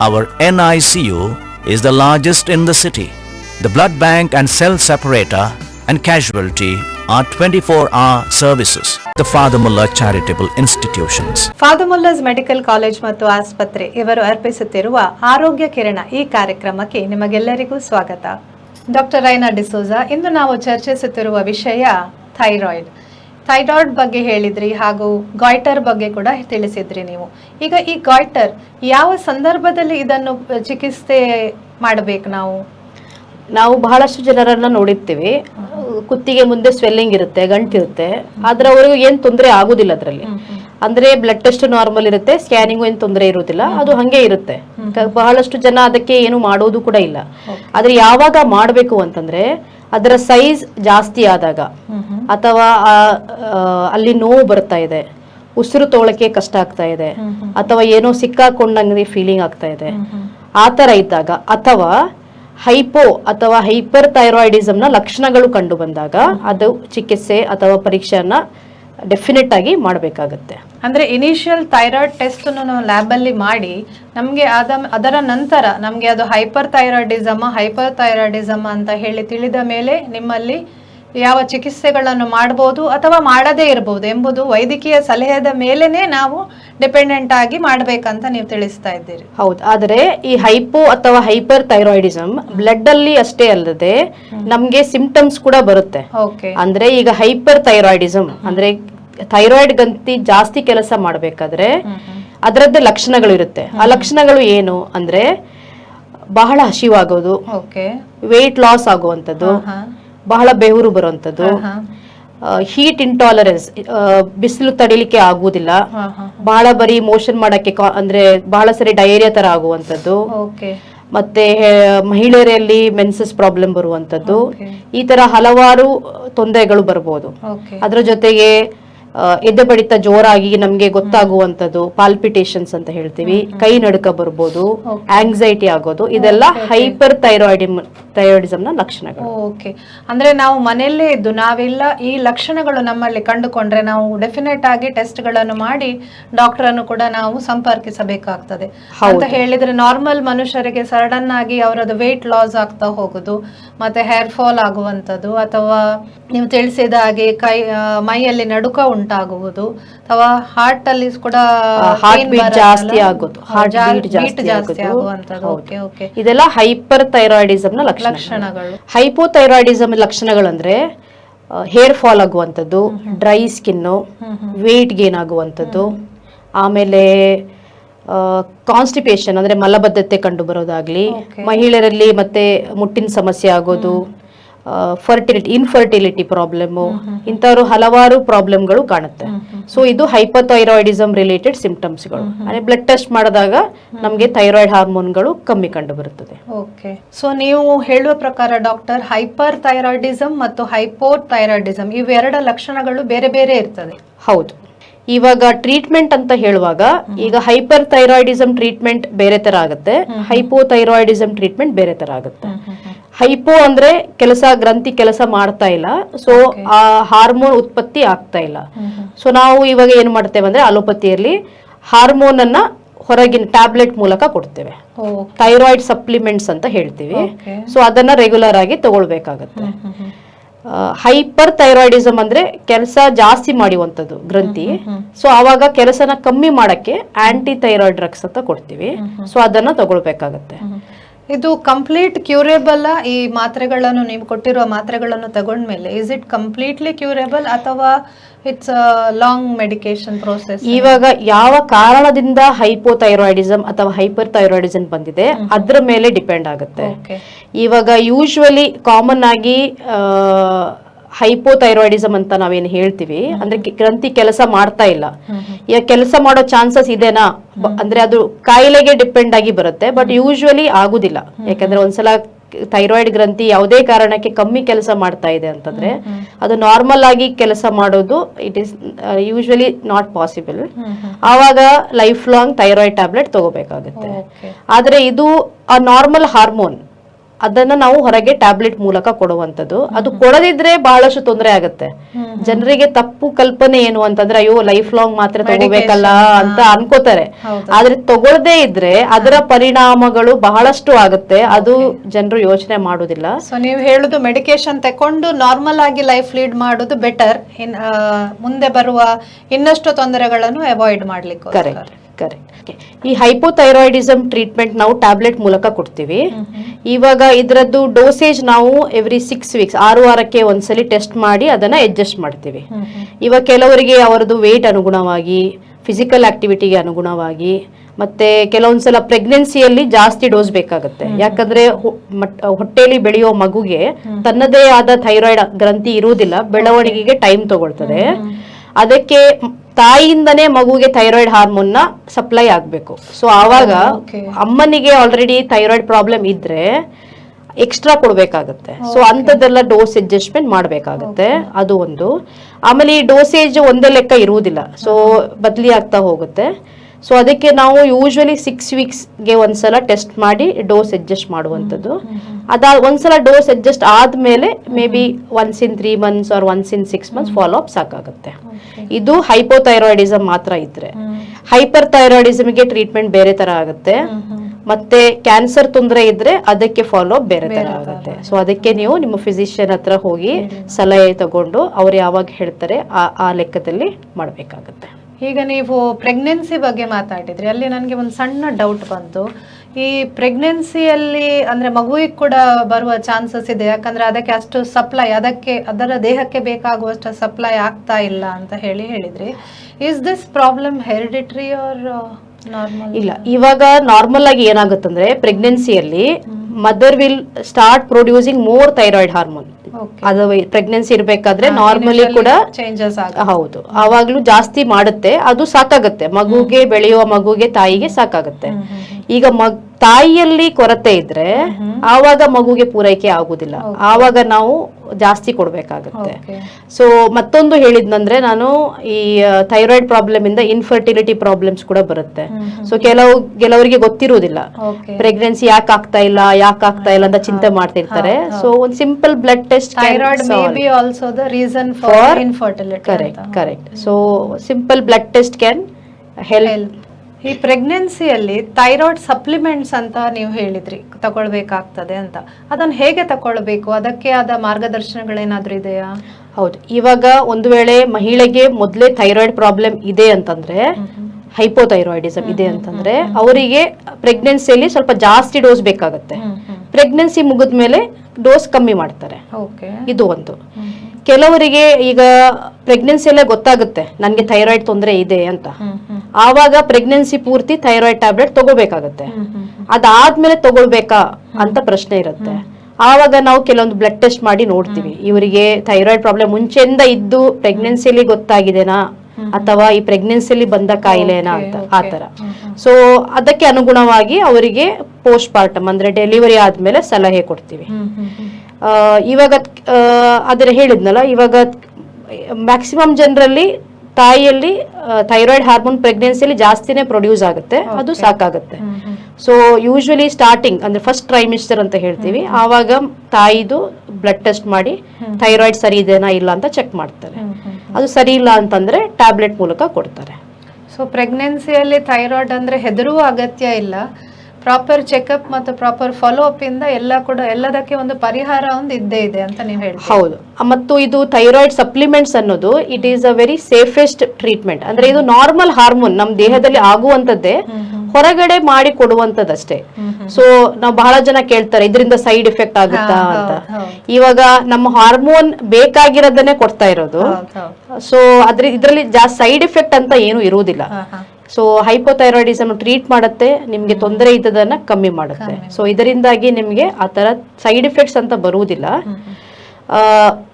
Our NICU is the largest in the city. The blood bank and cell separator and casualty are 24-hour services. The Father Muller Charitable Institutions. Father Muller's medical college ಮತ್ತು ಆಸ್ಪತ್ರೆ ಇವರು ಅರ್ಪಿಸುತ್ತಿರುವ ಆರೋಗ್ಯ ಕಿರಣ ಈ ಕಾರ್ಯಕ್ರಮಕ್ಕೆ ನಿಮಗೆಲ್ಲರಿಗೂ ಸ್ವಾಗತ doctor Raina D'Souza ಇಂದು ನಾವು ಚರ್ಚಿಸುತ್ತಿರುವ ವಿಷಯ ಥೈರಾಯ್ಡ್ ಥೈರಾಯ್ಡ್ ಬಗ್ಗೆ ಹೇಳಿದ್ರಿ ಹಾಗೂ ಗಾಯ್ಟರ್ ಬಗ್ಗೆ ಕೂಡ ತಿಳಿಸಿದ್ರಿ ನೀವು. ಈಗ ಈ ಗಾಯ್ಟರ್ ಯಾವ ಸಂದರ್ಭದಲ್ಲಿ ಇದನ್ನು ಚಿಕಿತ್ಸೆ ಮಾಡಬೇಕು ನಾವು? ನಾವು ಬಹಳಷ್ಟು ಜನರನ್ನ ನೋಡಿರ್ತೀವಿ. ಕುತ್ತಿಗೆ ಮುಂದೆ ಸ್ವೆಲ್ಲಿಂಗ್ ಇರುತ್ತೆ ಗಂಟಿರುತ್ತೆ. ಆದ್ರೆ ಅವ್ರಿಗೆ ಏನ್ ತೊಂದರೆ ಆಗುದಿಲ್ಲ ಅದರಲ್ಲಿ. ಅಂದ್ರೆ ಬ್ಲಡ್ ಟೆಸ್ಟ್ ನಾರ್ಮಲ್ ಇರುತ್ತೆ ಸ್ಕ್ಯಾನಿಂಗ್ ಏನ್ ತೊಂದರೆ ಇರುವುದಿಲ್ಲ ಅದು ಹಂಗೆ ಇರುತ್ತೆ. ಬಹಳಷ್ಟು ಜನ ಅದಕ್ಕೆ ಏನು ಮಾಡೋದು ಕೂಡ ಇಲ್ಲ. ಆದ್ರೆ ಯಾವಾಗ ಮಾಡಬೇಕು ಅಂತಂದ್ರೆ ಅದರ ಸೈಜ್ ಜಾಸ್ತಿ ಆದಾಗ ಅಥವಾ ಅಲ್ಲಿ ನೋವು ಬರ್ತಾ ಇದೆ ಉಸಿರು ತೋಳಕ್ಕೆ ಕಷ್ಟ ಆಗ್ತಾ ಇದೆ ಅಥವಾ ಏನೋ ಸಿಕ್ಕಾಕೊಂಡಂಗೆ ಫೀಲಿಂಗ್ ಆಗ್ತಾ ಇದೆ ಆ ತರ ಇದ್ದಾಗ ಅಥವಾ ಹೈಪೋ ಅಥವಾ ಹೈಪರ್ ಥೈರಾಯ್ಡಿಸಮ್ನ ಲಕ್ಷಣಗಳು ಕಂಡು ಬಂದಾಗ ಅದು ಚಿಕಿತ್ಸೆ ಅಥವಾ ಪರೀಕ್ಷೆಯನ್ನ ಡೆಫಿನೆಟ್ ಆಗಿ ಮಾಡಬೇಕಾಗತ್ತೆ. ಅಂದ್ರೆ ಇನಿಷಿಯಲ್ ಥೈರಾಯ್ಡ್ ಟೆಸ್ಟ್ ನಾವು ಲ್ಯಾಬ್ ಅಲ್ಲಿ ಮಾಡಿ, ನಮಗೆ ಅದ ಅದರ ನಂತರ ನಮಗೆ ಅದು ಹೈಪರ್ ಥೈರಾಯ್ಡಿಸಮ್ ಹೈಪರ್ ಥೈರಾಯ್ಡಿಸಮ್ ಅಂತ ಹೇಳಿ ತಿಳಿದ ಮೇಲೆ ನಿಮ್ಮಲ್ಲಿ ಯಾವ ಚಿಕಿತ್ಸೆಗಳನ್ನು ಮಾಡಬಹುದು ಅಥವಾ ಮಾಡದೇ ಇರಬಹುದು ಎಂಬುದು ವೈದ್ಯಕೀಯ ಸಲಹೆದ ಮೇಲೆನೇ ನಾವು ಡಿಪೆಂಡೆಂಟ್ ಆಗಿ ಮಾಡಬೇಕಂತ ನೀವು ತಿಳಿಸ್ತಾ ಇದ್ದೀರಿ. ಹೌದು ಆದರೆ ಈ ಹೈಪೋ ಅಥವಾ ಹೈಪರ್ ಥೈರಾಯ್ಡಿಸಮ್ ಬ್ಲಡ್ ಅಲ್ಲಿ ಅಷ್ಟೇ ಅಲ್ಲದೆ ನಮ್ಗೆ ಸಿಂಪ್ಟಮ್ಸ್ ಕೂಡ ಬರುತ್ತೆ. ಅಂದ್ರೆ ಈಗ ಹೈಪರ್ ಥೈರಾಯ್ಡಿಸಮ್ ಅಂದ್ರೆ ಥೈರಾಯ್ಡ್ ಗಂತಿ ಜಾಸ್ತಿ ಕೆಲಸ ಮಾಡಬೇಕಾದ್ರೆ ಅದರದ್ದೇ ಲಕ್ಷಣಗಳು ಇರುತ್ತೆ. ಆ ಲಕ್ಷಣಗಳು ಏನು ಅಂದ್ರೆ ಬಹಳ ಹಸಿವಾಗೋದು ಓಕೆ ವೆಯ್ಟ್ ಲಾಸ್ ಆಗುವಂಥದ್ದು ಬಹಳ ಬೆವರು ಬರುವಂತದ್ದು ಹೀಟ್ ಇಂಟಾಲರೆನ್ಸ್ ಬಿಸಿಲು ತಡಿಲಿಕ್ಕೆ ಆಗುವುದಿಲ್ಲ. ಬಹಳ ಬರಿ ಮೋಷನ್ ಮಾಡಕ್ಕೆ ಅಂದ್ರೆ ಬಹಳ ಸರಿ ಡಯೇರಿಯಾ ತರ ಆಗುವಂತದ್ದು ಮತ್ತೆ ಮಹಿಳೆಯರಲ್ಲಿ ಮೆನ್ಸಸ್ ಪ್ರಾಬ್ಲಮ್ ಬರುವಂತದ್ದು ಈ ತರ ಹಲವಾರು ತೊಂದರೆಗಳು ಬರಬಹುದು ಅದರ ಜೊತೆಗೆ ಎದೆ ಬಡಿತ ಜೋರಾಗಿ ನಮ್ಗೆ ಗೊತ್ತಾಗುವಂತದ್ದು ಪಾಲ್ಪಿಟೇಷನ್ಸ್ ಅಂತ ಹೇಳ್ತೀವಿ. ಕೈ ನಡುಕ ಬರ್ಬೋದು ಆಂಗ್ಸೈಟಿ ಆಗೋದು ಇದೆಲ್ಲ ಹೈಪರ್ ಥೈರಾಯ್ಡಿಮ್ ಥೈರಾಯ್ಡಿಸಮ್ನ ಲಕ್ಷಣಗಳು. ಓಕೆ ಅಂದ್ರೆ ನಾವು ಮನೆಯಲ್ಲೇ ಇದ್ದು ನಾವೆಲ್ಲ ಈ ಲಕ್ಷಣಗಳು ನಮ್ಮಲ್ಲಿ ಕಂಡುಕೊಂಡ್ರೆ ನಾವು ಡೆಫಿನೆಟ್ ಆಗಿ ಟೆಸ್ಟ್ಗಳನ್ನು ಮಾಡಿ ಡಾಕ್ಟರ್ ಅನ್ನು ಕೂಡ ನಾವು ಸಂಪರ್ಕಿಸಬೇಕಾಗ್ತದೆ. ಅಂತ ಹೇಳಿದ್ರೆ ನಾರ್ಮಲ್ ಮನುಷ್ಯರಿಗೆ ಸಡನ್ ಆಗಿ ಅವರದ್ದು ವೆಯ್ಟ್ ಲಾಸ್ ಆಗ್ತಾ ಹೋಗುದು ಮತ್ತೆ ಹೇರ್ ಫಾಲ್ ಆಗುವಂತದ್ದು ಅಥವಾ ನೀವು ತಿಳಿಸಿದ ಹಾಗೆ ಕೈ ಮೈಯಲ್ಲಿ ನಡುಕ ಉಂಟಾಗುವುದು ಅಥವಾ ಹಾರ್ಟ್ ಅಲ್ಲಿ ಕೂಡ ಹಾರ್ಟ್ ಬೀಟ್ ಜಾಸ್ತಿ ಆಗೋದು ಹಾರ್ಟ್ ಬೀಟ್ ಜಾಸ್ತಿ ಆಗೋದು ಇದೆಲ್ಲ ಹೈಪರ್ ಥೈರಾಯ್ಡಿಸಮ್ನ ಲಕ್ಷಣ ಲಕ್ಷಣಗಳು. ಹೈಪೋಥೈರಾಯ್ಡಿಸಮ್ ಲಕ್ಷಣಗಳಂದ್ರೆ ಹೇರ್ ಫಾಲ್ ಆಗುವಂಥದ್ದು ಡ್ರೈ ಸ್ಕಿನ್ನು ವೇಟ್ ಗೇನ್ ಆಗುವಂಥದ್ದು ಆಮೇಲೆ ಕಾನ್ಸ್ಟಿಪೇಷನ್ ಅಂದ್ರೆ ಮಲಬದ್ಧತೆ ಕಂಡು ಬರೋದಾಗ್ಲಿ ಮಹಿಳೆಯರಲ್ಲಿ ಮತ್ತೆ ಮುಟ್ಟಿನ ಸಮಸ್ಯೆ ಆಗೋದು ಫರ್ಟಿಲಿಟಿ ಇನ್ಫರ್ಟಿಲಿಟಿ ಪ್ರಾಬ್ಲಮ್ ಇಂಥವ್ರು ಹಲವಾರು ಪ್ರಾಬ್ಲಮ್ಗಳು ಕಾಣುತ್ತೆ. ಸೊ ಇದು ಹೈಪೋಥೈರಾಯ್ಡಿಸಮ್ ರಿಲೇಟೆಡ್ ಸಿಂಪ್ಟಮ್ಸ್ಗಳು ಅಂದ್ರೆ ಬ್ಲಡ್ ಟೆಸ್ಟ್ ಮಾಡಿದಾಗ ನಮಗೆ ಥೈರಾಯ್ಡ್ ಹಾರ್ಮೋನ್ಗಳು ಕಮ್ಮಿ ಕಂಡು ಬರುತ್ತದೆ ಓಕೆ ಸೊ ನೀವು ಹೇಳುವ ಪ್ರಕಾರ ಡಾಕ್ಟರ್ ಹೈಪರ್ ಥೈರಾಯ್ಡಿಸಮ್ ಮತ್ತು ಹೈಪೋಥೈರಾಯ್ಡಿಸಮ್ ಇವೆರಡ ಲಕ್ಷಣಗಳು ಬೇರೆ ಬೇರೆ ಇರ್ತದೆ. ಹೌದು. ಇವಾಗ ಟ್ರೀಟ್ಮೆಂಟ್ ಅಂತ ಹೇಳುವಾಗ ಈಗ ಹೈಪರ್ ಥೈರಾಯ್ಡಿಸಮ್ ಟ್ರೀಟ್ಮೆಂಟ್ ಬೇರೆ ತರ ಆಗುತ್ತೆ. ಹೈಪೋ ಥೈರಾಯ್ಡಿಸಮ್ ಟ್ರೀಟ್ಮೆಂಟ್ ಬೇರೆ ತರ ಆಗುತ್ತೆ. ಹೈಪೋ ಅಂದ್ರೆ ಕೆಲಸ ಗ್ರಂಥಿ ಕೆಲಸ ಮಾಡ್ತಾ ಇಲ್ಲ. ಸೊ ಆ ಹಾರ್ಮೋನ್ ಉತ್ಪತ್ತಿ ಆಗ್ತಾ ಇಲ್ಲ. ಸೊ ನಾವು ಇವಾಗ ಏನ್ ಮಾಡ್ತೇವೆ ಅಂದ್ರೆ ಅಲೋಪತಿಯಲ್ಲಿ ಹಾರ್ಮೋನ್ ಅನ್ನ ಹೊರಗಿನ ಟ್ಯಾಬ್ಲೆಟ್ ಮೂಲಕ ಕೊಡ್ತೇವೆ. ಥೈರಾಯ್ಡ್ ಸಪ್ಲಿಮೆಂಟ್ಸ್ ಅಂತ ಹೇಳ್ತೀವಿ. ಸೊ ಅದನ್ನ ರೆಗ್ಯುಲರ್ ಆಗಿ ತಗೊಳ್ಬೇಕಾಗತ್ತೆ. ಹೈಪರ್ ಥೈರಾಯ್ಡಿಸಮ್ ಅಂದ್ರೆ ಕೆಲಸ ಜಾಸ್ತಿ ಮಾಡುವಂಥದ್ದು ಗ್ರಂಥಿ. ಸೊ ಅವಾಗ ಕೆಲಸನ ಕಮ್ಮಿ ಮಾಡಕ್ಕೆ ಆಂಟಿ ಥೈರಾಯ್ಡ್ ಡ್ರಗ್ಸ್ ಅಂತ ಕೊಡ್ತೀವಿ. ಸೊ ಅದನ್ನ ತಗೊಳ್ಬೇಕಾಗತ್ತೆ. ಇದು ಕಂಪ್ಲೀಟ್ ಕ್ಯೂರೇಬಲ್ ಈ ಮಾತ್ರೆಗಳನ್ನು ನೀವು ಕೊಟ್ಟಿರುವ ಮಾತ್ರೆಗಳನ್ನು ತಗೊಂಡ್ಮೇಲೆ ಇಸ್ ಇಟ್ ಕಂಪ್ಲೀಟ್ಲಿ ಕ್ಯೂರೇಬಲ್ ಅಥವಾ ಇಟ್ಸ್ ಲಾಂಗ್ ಮೆಡಿಕೇಶನ್ ಪ್ರೋಸೆಸ್ ಇವಾಗ ಯಾವ ಕಾರಣದಿಂದ ಹೈಪೋಥೈರಾಯ್ಡಿಸಮ್ ಅಥವಾ ಹೈಪರ್ ಥೈರಾಯ್ಡಿಸಮ್ ಬಂದಿದೆ ಅದ್ರ ಮೇಲೆ ಡಿಪೆಂಡ್ ಆಗುತ್ತೆ. ಓಕೆ ಇವಾಗ ಯೂಶ್ವಲಿ ಕಾಮನ್ ಆಗಿ ಹೈಪೋಥೈರಾಯ್ಡಿಸಮ್ ಅಂತ ನಾವೇನು ಹೇಳ್ತೀವಿ ಅಂದ್ರೆ ಗ್ರಂಥಿ ಕೆಲಸ ಮಾಡ್ತಾ ಇಲ್ಲ. ಈಗ ಕೆಲಸ ಮಾಡೋ ಚಾನ್ಸಸ್ ಇದೆನಾ? ಅಂದ್ರೆ ಅದು ಕಾಯಿಲೆಗೆ ಡಿಪೆಂಡ್ ಆಗಿ ಬರುತ್ತೆ ಬಟ್ ಯೂಶ್ವಲಿ ಆಗುದಿಲ್ಲ. ಯಾಕಂದ್ರೆ ಒಂದ್ಸಲ ಥೈರಾಯ್ಡ್ ಗ್ರಂಥಿ ಯಾವುದೇ ಕಾರಣಕ್ಕೆ ಕಮ್ಮಿ ಕೆಲಸ ಮಾಡ್ತಾ ಇದೆ ಅಂತಂದ್ರೆ ಅದು ನಾರ್ಮಲ್ ಆಗಿ ಕೆಲಸ ಮಾಡೋದು it is usually not possible ಆವಾಗ ಲೈಫ್ ಲಾಂಗ್ ಥೈರಾಯ್ಡ್ ಟ್ಯಾಬ್ಲೆಟ್ ತಗೋಬೇಕಾಗುತ್ತೆ ಆದ್ರೆ ಇದು ಆ ನಾರ್ಮಲ್ ಹಾರ್ಮೋನ್ ಅದನ್ನ ನಾವು ಹೊರಗೆ ಟ್ಯಾಬ್ಲೆಟ್ ಮೂಲಕ ಕೊಡುವಂತದ್ದು ಅದು ಕೊಡದಿದ್ರೆ ಬಹಳಷ್ಟು ತೊಂದರೆ ಆಗುತ್ತೆ. ಜನರಿಗೆ ತಪ್ಪು ಕಲ್ಪನೆ ಏನು ಅಂತಂದ್ರೆ ಅಯ್ಯೋ ಲೈಫ್ ಲಾಂಗ್ ಮಾತ್ರ ತಗೋಬೇಕಲ್ಲ ಅಂತ ಅನ್ಕೋತಾರೆ. ಆದ್ರೆ ತಗೊಳ್ದೇ ಇದ್ರೆ ಅದರ ಪರಿಣಾಮಗಳು ಬಹಳಷ್ಟು ಆಗುತ್ತೆ. ಅದು ಜನರು ಯೋಚನೆ ಮಾಡುದಿಲ್ಲ. ಸೊ ನೀವು ಹೇಳುದು ಮೆಡಿಕೇಶನ್ ತಕೊಂಡು ನಾರ್ಮಲ್ ಆಗಿ ಲೈಫ್ ಲೀಡ್ ಮಾಡೋದು ಬೆಟರ್ ಮುಂದೆ ಬರುವ ಇನ್ನಷ್ಟು ತೊಂದರೆಗಳನ್ನು ಅವಾಯ್ಡ್ ಮಾಡ್ಲಿಕ್ಕೆ ಕರೆಕ್ಟ್ ಕರೆಕ್ಟ್ ಈ ಹೈಪೋಥೈರಾಯ್ಡಿಸಮ್ ಟ್ರೀಟ್ಮೆಂಟ್ ನಾವು ಟ್ಯಾಬ್ಲೆಟ್ ಮೂಲಕ ಕೊಡ್ತೀವಿ. ಇವಾಗ ಇದರದ್ದು ಡೋಸೇಜ್ ನಾವು ಎವ್ರಿ ಸಿಕ್ಸ್ ವೀಕ್ಸ್ ಆರು ವಾರಕ್ಕೆ ಒಂದ್ಸಲಿ ಟೆಸ್ಟ್ ಮಾಡಿ ಅದನ್ನ ಅಡ್ಜಸ್ಟ್ ಮಾಡ್ತೀವಿ. ಇವಾಗ ಕೆಲವರಿಗೆ ಅವರದ್ದು ವೇಟ್ ಅನುಗುಣವಾಗಿ ಫಿಸಿಕಲ್ ಆಕ್ಟಿವಿಟಿಗೆ ಅನುಗುಣವಾಗಿ ಮತ್ತೆ ಕೆಲವೊಂದ್ಸಲ ಪ್ರೆಗ್ನೆನ್ಸಿಯಲ್ಲಿ ಜಾಸ್ತಿ ಡೋಸ್ ಬೇಕಾಗುತ್ತೆ. ಯಾಕಂದ್ರೆ ಹೊಟ್ಟೆಯಲ್ಲಿ ಬೆಳೆಯೋ ಮಗುಗೆ ತನ್ನದೇ ಆದ ಥೈರಾಯ್ಡ್ ಗ್ರಂಥಿ ಇರುವುದಿಲ್ಲ ಬೆಳವಣಿಗೆಗೆ ಟೈಮ್ ತಗೊಳ್ತದೆ. ಅದಕ್ಕೆ ತಾಯಿಯಿಂದನೇ ಮಗುಗೆ ಥೈರಾಯ್ಡ್ ಹಾರ್ಮೋನ್ನ ಸಪ್ಲೈ ಆಗ್ಬೇಕು. ಸೊ ಆವಾಗ ಅಮ್ಮನಿಗೆ ಆಲ್ರೆಡಿ ಥೈರಾಯ್ಡ್ ಪ್ರಾಬ್ಲಮ್ ಇದ್ರೆ ಎಕ್ಸ್ಟ್ರಾ ಕೊಡಬೇಕಾಗತ್ತೆ. ಸೊ ಅಂಥದ್ದೆಲ್ಲ ಡೋಸ್ ಅಡ್ಜಸ್ಟ್ಮೆಂಟ್ ಮಾಡಬೇಕಾಗತ್ತೆ. ಅದು ಒಂದು. ಆಮೇಲೆ ಈ ಡೋಸೇಜ್ ಒಂದೇ ಲೆಕ್ಕ ಇರುವುದಿಲ್ಲ. ಸೊ ಬದಲಿ ಆಗ್ತಾ ಹೋಗುತ್ತೆ. ಸೊ ಅದಕ್ಕೆ ನಾವು ಯೂಶ್ವಲಿ ಸಿಕ್ಸ್ ವೀಕ್ಸ್ಗೆ ಒಂದ್ಸಲ ಟೆಸ್ಟ್ ಮಾಡಿ ಡೋಸ್ ಅಡ್ಜಸ್ಟ್ ಮಾಡುವಂಥದ್ದು. ಅದಾ ಒಂದ್ಸಲ ಡೋಸ್ ಅಡ್ಜಸ್ಟ್ ಆದ್ಮೇಲೆ maybe once in three months or once in six months follow up ಸಾಕಾಗುತ್ತೆ ಇದು ಹೈಪೋಥೈರಾಯ್ಡಿಸಮ್ ಮಾತ್ರ ಇದ್ರೆ. ಹೈಪರ್ ಥೈರಾಯ್ಡಿಸಮ್ಗೆ ಟ್ರೀಟ್ಮೆಂಟ್ ಬೇರೆ ತರ ಆಗುತ್ತೆ. ಮತ್ತೆ ಕ್ಯಾನ್ಸರ್ ತೊಂದರೆ ಇದ್ರೆ ಅದಕ್ಕೆ ಫಾಲೋ ಅಪ್ ಬೇರೆ ತರ ಆಗುತ್ತೆ. ಸೊ ಅದಕ್ಕೆ ನೀವು ನಿಮ್ಮ ಫಿಸಿಷಿಯನ್ ಹತ್ರ ಹೋಗಿ ಸಲಹೆ ತಗೊಂಡು ಅವ್ರು ಯಾವಾಗ ಹೇಳ್ತಾರೆ ಆ ಆ ಲೆಕ್ಕದಲ್ಲಿ ಮಾಡಬೇಕಾಗುತ್ತೆ. ಈಗ ನೀವು ಪ್ರೆಗ್ನೆನ್ಸಿ ಬಗ್ಗೆ ಮಾತಾಡಿದ್ರಿ ಅಲ್ಲಿ ನನಗೆ ಒಂದು ಸಣ್ಣ ಡೌಟ್ ಬಂತು. ಈ ಪ್ರೆಗ್ನೆನ್ಸಿಯಲ್ಲಿ ಅಂದರೆ ಮಗುವಿಗೆ ಕೂಡ ಬರುವ ಚಾನ್ಸಸ್ ಇದೆ ಯಾಕಂದರೆ ಅದಕ್ಕೆ ಅಷ್ಟು ಸಪ್ಲೈ ಅದಕ್ಕೆ ಅದರ ದೇಹಕ್ಕೆ ಬೇಕಾಗುವಷ್ಟು ಸಪ್ಲೈ ಆಗ್ತಾ ಇಲ್ಲ ಅಂತ ಹೇಳಿ ಹೇಳಿದ್ರಿ. Is this problem hereditary or normal ಇಲ್ಲ ಇವಾಗ ನಾರ್ಮಲ್ ಆಗಿ ಏನಾಗುತ್ತಂದ್ರೆ ಪ್ರೆಗ್ನೆನ್ಸಿಯಲ್ಲಿ mother will start producing more thyroid hormone ಅದು ಪ್ರೆಗ್ನೆನ್ಸಿ ಇರ್ಬೇಕಾದ್ರೆ ನಾರ್ಮಲಿ ಕೂಡ ಚೇಂಜಸ್ ಹೌದು. ಆವಾಗ್ಲೂ ಜಾಸ್ತಿ ಮಾಡುತ್ತೆ ಅದು ಸಾಕಾಗುತ್ತೆ. ಮಗುಗೆ ಬೆಳೆಯುವ ಮಗುಗೆ ತಾಯಿಗೆ ಸಾಕಾಗುತ್ತೆ. ಈಗ ಮಗ್ ತಾಯಿಯಲ್ಲಿ ಕೊರತೆ ಇದ್ರೆ ಆವಾಗ ಮಗುಗೆ ಪೂರೈಕೆ ಆಗುದಿಲ್ಲ. ಆವಾಗ ನಾವು ಜಾಸ್ತಿ ಕೊಡ್ಬೇಕಾಗತ್ತೆ. ಸೊ ಮತ್ತೊಂದು ಹೇಳಿದ್ನಂದ್ರೆ ನಾನು ಈ ಥೈರಾಯ್ಡ್ ಪ್ರಾಬ್ಲಮ್ ಇಂದ ಇನ್ಫರ್ಟಿಲಿಟಿ ಪ್ರಾಬ್ಲಮ್ಸ್ ಕೂಡ ಬರುತ್ತೆ. ಸೊ ಕೆಲವು ಕೆಲವರಿಗೆ ಗೊತ್ತಿರುವುದಿಲ್ಲ. ಪ್ರೆಗ್ನೆನ್ಸಿ ಯಾಕೆ ಆಗ್ತಾ ಇಲ್ಲ ಯಾಕೆ ಆಗ್ತಾ ಇಲ್ಲ ಅಂತ ಚಿಂತೆ ಮಾಡ್ತಿರ್ತಾರೆ. ಸೊ ಒಂದು simple blood test thyroid also the reason for infertility correct correct so simple blood test can help ಈ ಪ್ರೆಗ್ನೆನ್ಸಿಯಲ್ಲಿ ಥೈರಾಯ್ಡ್ ಸಪ್ಲಿಮೆಂಟ್ಸ್ ಅಂತ ನೀವು ಹೇಳಿದ್ರಿ ತಗೊಳ್ಬೇಕಾಗ್ತದೆ ಅಂತ. ಅದನ್ನು ಹೇಗೆ ತಗೊಳ್ಬೇಕು? ಅದಕ್ಕೆ ಆದ ಮಾರ್ಗದರ್ಶನಗಳೇನಾದ್ರೂ ಇದೆಯಾ? ಹೌದು ಇವಾಗ ಒಂದು ವೇಳೆ ಮಹಿಳೆಗೆ ಮೊದಲೇ ಥೈರಾಯ್ಡ್ ಪ್ರಾಬ್ಲಮ್ ಇದೆ ಅಂತಂದ್ರೆ ಹೈಪೋಥೈರಾಯ್ಡಿಸಮ್ ಇದೆ ಅಂತಂದ್ರೆ ಅವರಿಗೆ ಪ್ರೆಗ್ನೆನ್ಸಿಯಲ್ಲಿ ಸ್ವಲ್ಪ ಜಾಸ್ತಿ ಡೋಸ್ ಬೇಕಾಗುತ್ತೆ. ಪ್ರೆಗ್ನೆನ್ಸಿ ಮುಗಿದ ಮೇಲೆ ಡೋಸ್ ಕಮ್ಮಿ ಮಾಡ್ತಾರೆ. ಓಕೆ. ಇದು ಒಂದು. ಕೆಲವರಿಗೆ ಈಗ ಪ್ರೆಗ್ನೆನ್ಸಿಯಲ್ಲೇ ಗೊತ್ತಾಗುತ್ತೆ ನನಗೆ ಥೈರಾಯ್ಡ್ ತೊಂದರೆ ಇದೆ ಅಂತ. ಆವಾಗ ಪ್ರೆಗ್ನೆನ್ಸಿ ಪೂರ್ತಿ ಥೈರಾಯ್ಡ್ ಟ್ಯಾಬ್ಲೆಟ್ ತಗೋಬೇಕಾಗತ್ತೆ. ಅದಾದ್ಮೇಲೆ ತಗೊಳ್ಬೇಕಾ ಅಂತ ಪ್ರಶ್ನೆ ಇರುತ್ತೆ. ಆವಾಗ ನಾವು ಕೆಲವೊಂದು ಬ್ಲಡ್ ಟೆಸ್ಟ್ ಮಾಡಿ ನೋಡ್ತೀವಿ. ಇವರಿಗೆ ಥೈರಾಯ್ಡ್ ಪ್ರಾಬ್ಲಮ್ ಮುಂಚೆಯಿಂದ ಇದ್ದು ಪ್ರೆಗ್ನೆನ್ಸಿಯಲ್ಲಿ ಗೊತ್ತಾಗಿದೆನಾ? ಅಥವಾ ಈ ಪ್ರೆಗ್ನೆನ್ಸಿಯಲ್ಲಿ ಬಂದ ಕಾಯಿಲೆನಾ ಅಂತ ಆ ತರ ಸೊ ಅದಕ್ಕೆ ಅನುಗುಣವಾಗಿ ಅವರಿಗೆ ಪೋಸ್ಟ್ ಪಾರ್ಟಮ್ ಅಂದ್ರೆ ಡೆಲಿವರಿ ಆದ್ಮೇಲೆ ಸಲಹೆ ಕೊಡ್ತೀವಿ. ಇವಾಗ ಅದರ ಹೇಳಿದ್ನಲ್ಲ ಇವಾಗ ಮ್ಯಾಕ್ಸಿಮಮ್ ಜನರಲ್ಲಿ ತಾಯಿಯಲ್ಲಿ ಥೈರಾಯ್ಡ್ ಹಾರ್ಮೋನ್ ಪ್ರೆಗ್ನೆನ್ಸಿಯಲ್ಲಿ ಜಾಸ್ತಿನೇ ಪ್ರೊಡ್ಯೂಸ್ ಆಗುತ್ತೆ. ಅದು ಸಾಕಾಗುತ್ತೆ. ಸೊ ಯೂಶುವಲಿ ಸ್ಟಾರ್ಟಿಂಗ್ ಅಂದ್ರೆ ಫಸ್ಟ್ ಟ್ರೈಮಿಸ್ಟರ್ ಅಂತ ಹೇಳ್ತೀವಿ. ಆವಾಗ ತಾಯಿದು ಬ್ಲಡ್ ಟೆಸ್ಟ್ ಮಾಡಿ ಥೈರಾಯ್ಡ್ ಸರಿ ಇದೆನಾ ಇಲ್ಲ ಅಂತ ಚೆಕ್ ಮಾಡ್ತಾರೆ. ಅದು ಸರಿ ಇಲ್ಲ ಅಂತಂದ್ರೆ ಟ್ಯಾಬ್ಲೆಟ್ ಮೂಲಕ ಕೊಡ್ತಾರೆ. ಸೊ ಪ್ರೆಗ್ನೆನ್ಸಿಯಲ್ಲಿ ಥೈರಾಯ್ಡ್ ಅಂದ್ರೆ ಹೆದರುವ ಅಗತ್ಯ ಇಲ್ಲ. ಪ್ರಾಪರ್ ಚೆಕಪ್ ಮತ್ತು ಪ್ರಾಪರ್ ಫಾಲೋ ಅಪ್ ಇಂದ ಎಲ್ಲ ಕೂಡ ಎಲ್ಲದಕ್ಕೆ ಒಂದು ಪರಿಹಾರ ಒಂದು ಇದ್ದೇ ಇದೆ ಅಂತ ನೀವು ಹೇಳಿ ಹೌದು. ಮತ್ತು ಇದು ಥೈರಾಯ್ಡ್ ಸಪ್ಲಿಮೆಂಟ್ಸ್ ಅನ್ನೋದು it is a very safest treatment ಅಂದ್ರೆ ಇದು ನಾರ್ಮಲ್ ಹಾರ್ಮೋನ್ ನಮ್ಮ ದೇಹದಲ್ಲಿ ಆಗುವಂತದ್ದೇ ಹೊರಗಡೆ ಮಾಡಿ ಕೊಡುವಂತದಷ್ಟೇ ಸೊ ನಾವು ಬಹಳ ಜನ ಕೇಳ್ತಾರೆ ಇದರಿಂದ ಸೈಡ್ ಎಫೆಕ್ಟ್ ಆಗುತ್ತಾ ಅಂತ. ಇವಾಗ ನಮ್ಮ ಹಾರ್ಮೋನ್ ಬೇಕಾಗಿರೋದನ್ನೇ ಕೊಡ್ತಾ ಇರೋದು. ಸೊ ಅದ್ರ ಇದ್ರಲ್ಲಿ ಜಾಸ್ತಿ ಸೈಡ್ ಎಫೆಕ್ಟ್ ಅಂತ ಏನು ಇರುವುದಿಲ್ಲ. ಸೊ ಹೈಪೋಥೈರಾಯ್ಡಿಸಮ್ ಟ್ರೀಟ್ ಮಾಡುತ್ತೆ ನಿಮ್ಗೆ ತೊಂದರೆ ಇದ್ದದನ್ನ ಕಮ್ಮಿ ಮಾಡುತ್ತೆ. ಸೊ ಇದರಿಂದಾಗಿ ನಿಮ್ಗೆ ಆ ತರ ಸೈಡ್ ಎಫೆಕ್ಟ್ಸ್ ಅಂತ ಬರುವುದಿಲ್ಲ.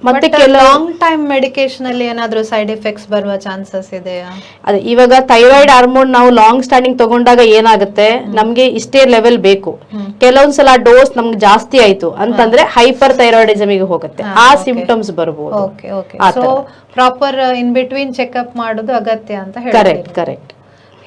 ಮತ್ತೆ ಲಾಂಗ್ ಟೈಮ್ ಮೆಡಿಕೇಶನ್ ಅಲ್ಲಿ ಏನಾದ್ರೂ ಸೈಡ್ ಎಫೆಕ್ಟ್ಸ್ ಬರುವ ಚಾನ್ಸಸ್ ಇದೆಯಾ? ಅದೇ ಇವಾಗ ಥೈರಾಯ್ಡ್ ಹಾರ್ಮೋನ್ ನಾವು ಲಾಂಗ್ ಸ್ಟ್ಯಾಂಡಿಂಗ್ ತಗೊಂಡಾಗ ಏನಾಗುತ್ತೆ? ನಮ್ಗೆ ಇಷ್ಟೇ ಲೆವೆಲ್ ಬೇಕು. ಕೆಲವೊಂದ್ಸಲ ಡೋಸ್ ನಮ್ಗೆ ಜಾಸ್ತಿ ಆಯ್ತು. ಅಂತಂದ್ರೆ ಹೈಪರ್ಗೆ ಹೋಗುತ್ತೆ ಆ ಸಿಂಪ್ಟಮ್ಸ್ ಬರಬಹುದು. Okay okay so proper in between checkup ಮಾಡೋದು ಅಗತ್ಯ ಅಂತ ಕರೆಕ್ಟ್ ಕರೆಕ್ಟ್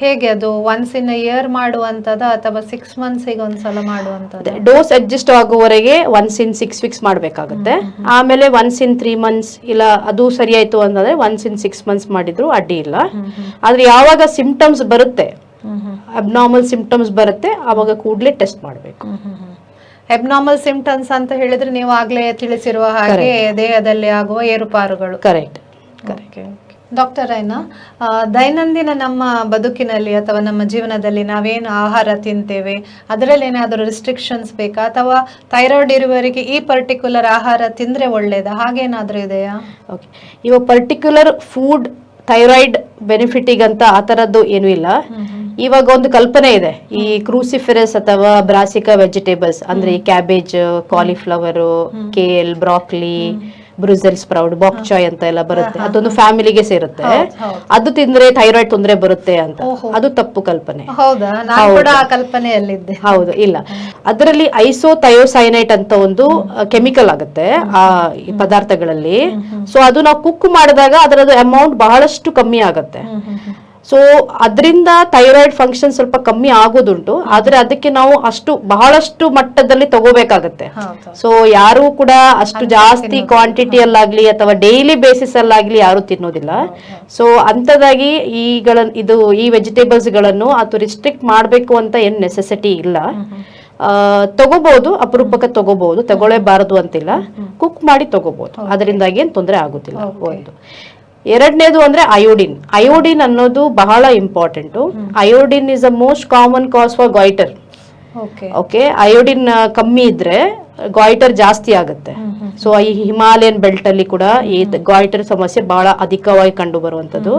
ಹೇಗೆ ಅದು ಒನ್ಸ್ ಇನ್ ಇಯರ್ ಮಾಡುವಂತದ ಅಥವಾ ಸಿಕ್ಸ್ ಮಂತ್ಸಿಗೆ ಒಂದ್ಸಲ ಮಾಡುವಂತದ್ದು ಡೋಸ್ ಅಡ್ಜಸ್ಟ್ ಆಗುವವರೆಗೆ ಒನ್ಸ್ ಇನ್ ಸಿಕ್ಸ್ ವೀಕ್ಸ್ ಮಾಡಬೇಕಾಗುತ್ತೆ. ಆಮೇಲೆ ಒನ್ಸ್ ಇನ್ ತ್ರೀ ಮಂತ್ಸ್ ಇಲ್ಲ ಅದು ಸರಿ ಆಯ್ತು ಅಂತಂದ್ರೆ ಒನ್ಸ್ ಇನ್ ಸಿಕ್ಸ್ ಮಂತ್ಸ್ ಮಾಡಿದ್ರು ಅಡ್ಡಿ ಇಲ್ಲ. ಆದ್ರೆ ಯಾವಾಗ ಸಿಂಪ್ಟಮ್ಸ್ ಬರುತ್ತೆ ಅಬ್ನಾರ್ಮಲ್ ಸಿಂಪ್ಟಮ್ಸ್ ಬರುತ್ತೆ ಆವಾಗ ಕೂಡಲೇ ಟೆಸ್ಟ್ ಮಾಡಬೇಕು. ಅಬ್ನಾರ್ಮಲ್ ಸಿಂಪ್ಟಮ್ಸ್ ಅಂತ ಹೇಳಿದ್ರೆ ನೀವು ಆಗ್ಲೇ ತಿಳಿಸಿರುವ ಹಾಗೆ ದೇಹದಲ್ಲಿ ಆಗುವ ಏರುಪಾರುಗಳು. ಕರೆಕ್ಟ್ ಡಾಕ್ಟರ್ ಆ, ದೈನಂದಿನ ನಮ್ಮ ಬದುಕಿನಲ್ಲಿ ಅಥವಾ ನಮ್ಮ ಜೀವನದಲ್ಲಿ ನಾವೇನು ಆಹಾರ ತಿಂತೇವೆ ಅದರಲ್ಲಿ ಏನಾದರೂ ರಿಸ್ಟ್ರಿಕ್ಷನ್ಸ್ ಬೇಕಾ? ಅಥವಾ ಥೈರಾಯ್ಡ್ ಇರುವವರಿಗೆ ಈ ಪರ್ಟಿಕ್ಯುಲರ್ ಆಹಾರ ತಿಂದ್ರೆ ಒಳ್ಳೇದಾ? ಹಾಗೇನಾದರೂ ಇದೆಯಾ? ಓಕೆ ಇವಾಗ ಪರ್ಟಿಕ್ಯುಲರ್ ಫುಡ್ ಥೈರಾಯ್ಡ್ ಬೆನಿಫಿಟಿಗಂತ ಆ ಥರದ್ದು ಏನೂ ಇಲ್ಲ. ಇವಾಗ ಒಂದು ಕಲ್ಪನೆ ಇದೆ. ಈ ಕ್ರೂಸಿಫೆರಸ್ ಅಥವಾ ಬ್ರಾಸಿಕಾ ವೆಜಿಟೇಬಲ್ಸ್ ಅಂದ್ರೆ ಈ cabbage cauliflower kale broccoli brussel sprout bok choy ಅಂತ ಎಲ್ಲ ಬರುತ್ತೆ. ಅದೊಂದು ಫ್ಯಾಮಿಲಿಗೆ ಸೇರುತ್ತೆ. ಅದು ತಿಂದ್ರೆ ಥೈರಾಯ್ಡ್ ತೊಂದರೆ ಬರುತ್ತೆ ಅಂತ. ಅದು ತಪ್ಪು ಕಲ್ಪನೆ. ಹೌದು? ಇಲ್ಲ. ಅದರಲ್ಲಿ ಐಸೋ ಥಯೋಸೈನೈಟ್ ಅಂತ ಒಂದು ಕೆಮಿಕಲ್ ಆಗುತ್ತೆ ಆ ಪದಾರ್ಥಗಳಲ್ಲಿ. ಸೊ ಅದು ನಾವು ಕುಕ್ ಮಾಡಿದಾಗ ಅದರದ್ದು ಅಮೌಂಟ್ ಬಹಳಷ್ಟು ಕಮ್ಮಿ ಆಗುತ್ತೆ. ಸೊ ಅದರಿಂದ ಥೈರಾಯ್ಡ್ ಫಂಕ್ಷನ್ ಸ್ವಲ್ಪ ಕಮ್ಮಿ ಆಗೋದುಂಟು ಆದ್ರೆ ಅದಕ್ಕೆ ನಾವು ಅಷ್ಟು ಬಹಳಷ್ಟು ಮಟ್ಟದಲ್ಲಿ ತಗೋಬೇಕಾಗತ್ತೆ. ಸೊ ಯಾರು ಕೂಡ ಅಷ್ಟು ಜಾಸ್ತಿ ಕ್ವಾಂಟಿಟಿಯಲ್ಲಾಗ್ಲಿ ಅಥವಾ ಡೈಲಿ ಬೇಸಿಸ್ ಅಲ್ಲಾಗ್ಲಿ ಯಾರು ತಿನ್ನೋದಿಲ್ಲ. ಸೊ ಅಂತದಾಗಿ ಈಗಳ ಇದು ಈ ವೆಜಿಟೇಬಲ್ಸ್ಗಳನ್ನು ಅದು ರಿಸ್ಟ್ರಿಕ್ಟ್ ಮಾಡಬೇಕು ಅಂತ ಏನು ನೆಸೆಸಿಟಿ ಇಲ್ಲ. ತಗೋಬಹುದು ಅಪರೂಪಕ್ಕೆ ತಗೋಬಹುದು ತಗೊಳ್ಳೇಬಾರದು ಅಂತಿಲ್ಲ. ಕುಕ್ ಮಾಡಿ ತಗೋಬಹುದು ಅದರಿಂದಾಗಿ ಏನು ತೊಂದರೆ ಆಗುತ್ತಿಲ್ಲ ಒಂದು. ಎರಡನೇದು ಅಂದ್ರೆ ಅಯೋಡಿನ್ ಅಯೋಡಿನ್ ಅನ್ನೋದು ಬಹಳ important iodine is a most common cause for goitre okay okay iodine ಕಮ್ಮಿ ಇದ್ರೆ ಗಾಯ್ಟರ್ ಜಾಸ್ತಿ ಆಗುತ್ತೆ. ಸೊ ಈ ಹಿಮಾಲಯನ್ ಬೆಲ್ಟ್ ಅಲ್ಲಿ ಕೂಡ ಈ ಗಾಯ್ಟರ್ ಸಮಸ್ಯೆ ಬಹಳ ಅಧಿಕವಾಗಿ ಕಂಡು ಬರುವಂತದ್ದು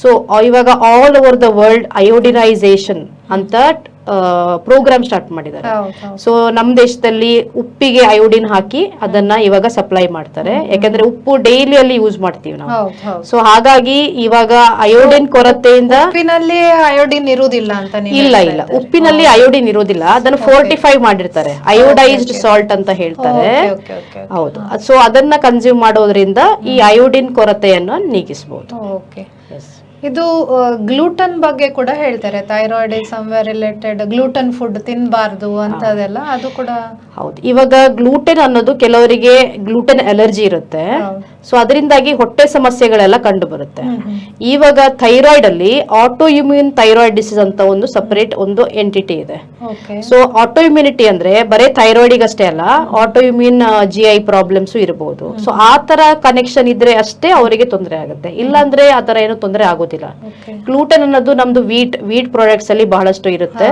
ಸೊ ಇವಾಗ all over the world iodisation ಅಂತ ಪ್ರೋಗ್ರಾಮ್ ಸ್ಟಾರ್ಟ್ ಮಾಡಿದ್ದಾರೆ. ಸೊ ನಮ್ಮ ದೇಶದಲ್ಲಿ ಉಪ್ಪಿಗೆ ಅಯೋಡಿನ್ ಹಾಕಿ ಅದನ್ನ ಇವಾಗ ಸಪ್ಲೈ ಮಾಡ್ತಾರೆ. ಯಾಕಂದ್ರೆ ಉಪ್ಪು ಡೈಲಿ ಅಲ್ಲಿ ಯೂಸ್ ಮಾಡ್ತೀವಿ ನಾವು. ಸೊ ಹಾಗಾಗಿ ಇವಾಗ ಅಯೋಡಿನ್ ಕೊರತೆಯಿಂದ ಉಪ್ಪಿನಲ್ಲಿ ಅಯೋಡಿನ್ ಇರುವುದಿಲ್ಲ ಅಂತ ಇಲ್ಲ ಇಲ್ಲ. ಉಪ್ಪಿನಲ್ಲಿ ಅಯೋಡಿನ್ ಇರೋದಿಲ್ಲ ಅದನ್ನು ಫೋರ್ಟಿಫೈ ಮಾಡಿರ್ತಾರೆ. ಅಯೋಡೈಸ್ಡ್ ಸಾಲ್ಟ್ ಅಂತ ಹೇಳ್ತಾರೆ. ಹೌದು. ಸೊ ಅದನ್ನ ಕನ್ಸ್ಯೂಮ್ ಮಾಡೋದ್ರಿಂದ ಈ ಅಯೋಡಿನ್ ಕೊರತೆಯನ್ನು ನೀಗಿಸಬಹುದು ಓಕೆ ಇದು ಗ್ಲೂಟನ್ ಬಗ್ಗೆ ಕೂಡ ಹೇಳ್ತಾರೆ. Thyroid somewhere related gluten food ತಿನ್ಬಾರ್ದು ಅಂತದೆಲ್ಲ ಅದು ಕೂಡ ಹೌದು. ಇವಾಗ ಗ್ಲೂಟೆನ್ ಅನ್ನೋದು ಕೆಲವರಿಗೆ ಗ್ಲೂಟೆನ್ ಅಲರ್ಜಿ ಇರುತ್ತೆ. ಸೊ ಅದರಿಂದಾಗಿ ಹೊಟ್ಟೆ ಸಮಸ್ಯೆಗಳೆಲ್ಲ ಕಂಡು ಬರುತ್ತೆ ಇವಾಗ ಥೈರಾಯ್ಡ್ ಅಲ್ಲಿ ಆಟೋ ಇಮ್ಯೂನ್ ಥೈರಾಯ್ಡ್ ಡಿಸೀಸ್ ಅಂತ ಒಂದು ಸಪರೇಟ್ ಒಂದು ಎಂಟಿಟಿ ಇದೆ. ಸೊ ಆಟೋ ಇಮ್ಯುನಿಟಿ ಅಂದ್ರೆ ಬರೀ ಥೈರಾಯ್ಡ್ ಅಷ್ಟೇ ಅಲ್ಲ auto immune G I problems ಇರಬಹುದು ಸೊ ಆ ತರ ಕನೆಕ್ಷನ್ ಇದ್ರೆ ಅಷ್ಟೇ ಅವರಿಗೆ ತೊಂದರೆ ಆಗುತ್ತೆ. ಇಲ್ಲಾಂದ್ರೆ ಆ ತರ ಏನು ತೊಂದರೆ ಆಗೋದಿಲ್ಲ. ಓಕೆ ಗ್ಲೂಟನ್ ಅನ್ನೋದು ನಮ್ದು ವೀಟ್ ವೀಟ್ ಪ್ರಾಡಕ್ಟ್ಸ್ ಅಲ್ಲಿ ಬಹಳಷ್ಟು ಇರುತ್ತೆ.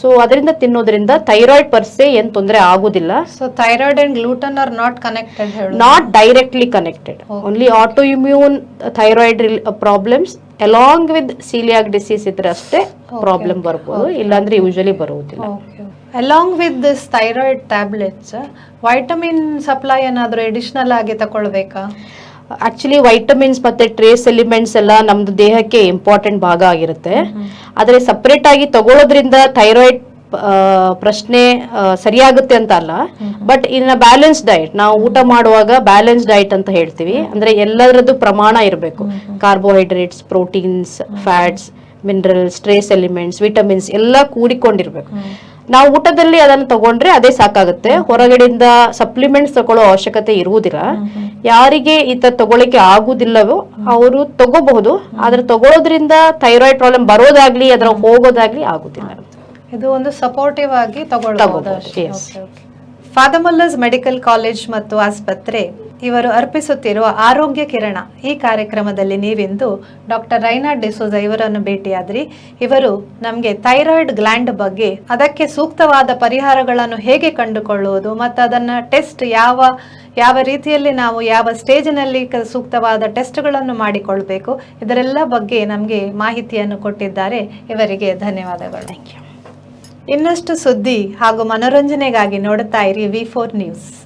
ಸೊ ಅದರಿಂದ ತಿನ್ನೋದ್ರಿಂದ ಥೈರಾಯ್ಡ್ ಪರ್ಸೆ ಏನ್ ತೊಂದರೆ ಆಗುದಿಲ್ಲ. So thyroid and gluten are not connected not directly connected only autoimmune thyroid problems along with coeliac disease ಇದ್ರೆ ಅಷ್ಟೇ ಪ್ರಾಬ್ಲಮ್ ಬರ್ಬೋದು. ಇಲ್ಲಾಂದ್ರೆ ಯೂಶಲಿ ಬರುವುದಿಲ್ಲ. Along with this thyroid tablets vitamin supply ಏನಾದರೂ ಎಡಿಷನಲ್ ಆಗಿ ತಗೊಳ್ಬೇಕಾ? ಆಕ್ಚುಲಿ ವೈಟಮಿನ್ಸ್ ಮತ್ತೆ ಟ್ರೇಸ್ ಎಲಿಮೆಂಟ್ಸ್ ಎಲ್ಲ ನಮ್ದು ದೇಹಕ್ಕೆ ಇಂಪಾರ್ಟೆಂಟ್ ಭಾಗ ಆಗಿರುತ್ತೆ. ಆದ್ರೆ ಸಪ್ರೇಟ್ ಆಗಿ ತಗೊಳ್ಳೋದ್ರಿಂದ ಥೈರಾಯ್ಡ್ ಪ್ರಶ್ನೆ ಸರಿಯಾಗುತ್ತೆ ಅಂತ ಅಲ್ಲ. ಬಟ್ ಇನ್ ಬ್ಯಾಲೆನ್ಸ್ ಡಯಟ್ ನಾವು ಊಟ ಮಾಡುವಾಗ ಬ್ಯಾಲೆನ್ಸ್ ಡಯಟ್ ಅಂತ ಹೇಳ್ತೀವಿ. ಅಂದ್ರೆ ಎಲ್ಲದರದ್ದು ಪ್ರಮಾಣ ಇರಬೇಕು. Carbohydrates proteins fats minerals trace elements vitamins ಎಲ್ಲ ಕೂಡಿಕೊಂಡಿರ್ಬೇಕು. ನಾವು ಊಟದಲ್ಲಿ ಅದನ್ನು ತಗೊಂಡ್ರೆ ಅದೇ ಸಾಕಾಗುತ್ತೆ. ಹೊರಗಡೆಯಿಂದ ಸಪ್ಲಿಮೆಂಟ್ಸ್ ತಗೊಳ್ಳೋ ಅವಶ್ಯಕತೆ ಇರುವುದಿಲ್ಲ. ಯಾರಿಗೆ ಈ ತರ ತಗೊಳ್ಳಿಕ್ಕೆ ಆಗುದಿಲ್ಲವೋ ಅವರು ತಗೋಬಹುದು. ಆದ್ರೆ ತಗೊಳ್ಳೋದ್ರಿಂದ ಥೈರಾಯ್ಡ್ ಪ್ರಾಬ್ಲಮ್ ಬರೋದಾಗ್ಲಿ ಅದರ ಹೋಗೋದಾಗ್ಲಿ ಆಗುದಿಲ್ಲ ಇದು ಒಂದು ಸಪೋರ್ಟಿವ್ ಆಗಿ ತಗೊಳ್ಬಹುದು. ಫಾದಮಲ್ಲಸ್ ಮೆಡಿಕಲ್ ಕಾಲೇಜ್ ಮತ್ತು ಆಸ್ಪತ್ರೆ ಇವರು ಅರ್ಪಿಸುತ್ತಿರುವ ಆರೋಗ್ಯ ಕಿರಣ ಈ ಕಾರ್ಯಕ್ರಮದಲ್ಲಿ ನೀವಿಂದು ಡಾಕ್ಟರ್ ರೈನಾ ಡಿಸೋಜ ಇವರನ್ನು ಭೇಟಿಯಾದ್ರಿ. ಇವರು ನಮಗೆ ಥೈರಾಯ್ಡ್ ಗ್ಲ್ಯಾಂಡ್ ಬಗ್ಗೆ ಅದಕ್ಕೆ ಸೂಕ್ತವಾದ ಪರಿಹಾರಗಳನ್ನು ಹೇಗೆ ಕಂಡುಕೊಳ್ಳುವುದು ಮತ್ತು ಅದನ್ನು ಟೆಸ್ಟ್ ಯಾವ ಯಾವ ರೀತಿಯಲ್ಲಿ ನಾವು ಯಾವ ಸ್ಟೇಜ್ನಲ್ಲಿ ಸೂಕ್ತವಾದ ಟೆಸ್ಟ್ಗಳನ್ನು ಮಾಡಿಕೊಳ್ಬೇಕು. ಇದರೆಲ್ಲ ಬಗ್ಗೆ ನಮಗೆ ಮಾಹಿತಿಯನ್ನು ಕೊಟ್ಟಿದ್ದಾರೆ. ಇವರಿಗೆ ಧನ್ಯವಾದಗಳು. ಇನ್ನಷ್ಟು ಸುದ್ದಿ ಹಾಗೂ ಮನೋರಂಜನೆಗಾಗಿ ನೋಡುತ್ತಾ ಇರಿ ವಿ ಫೋರ್ ನ್ಯೂಸ್.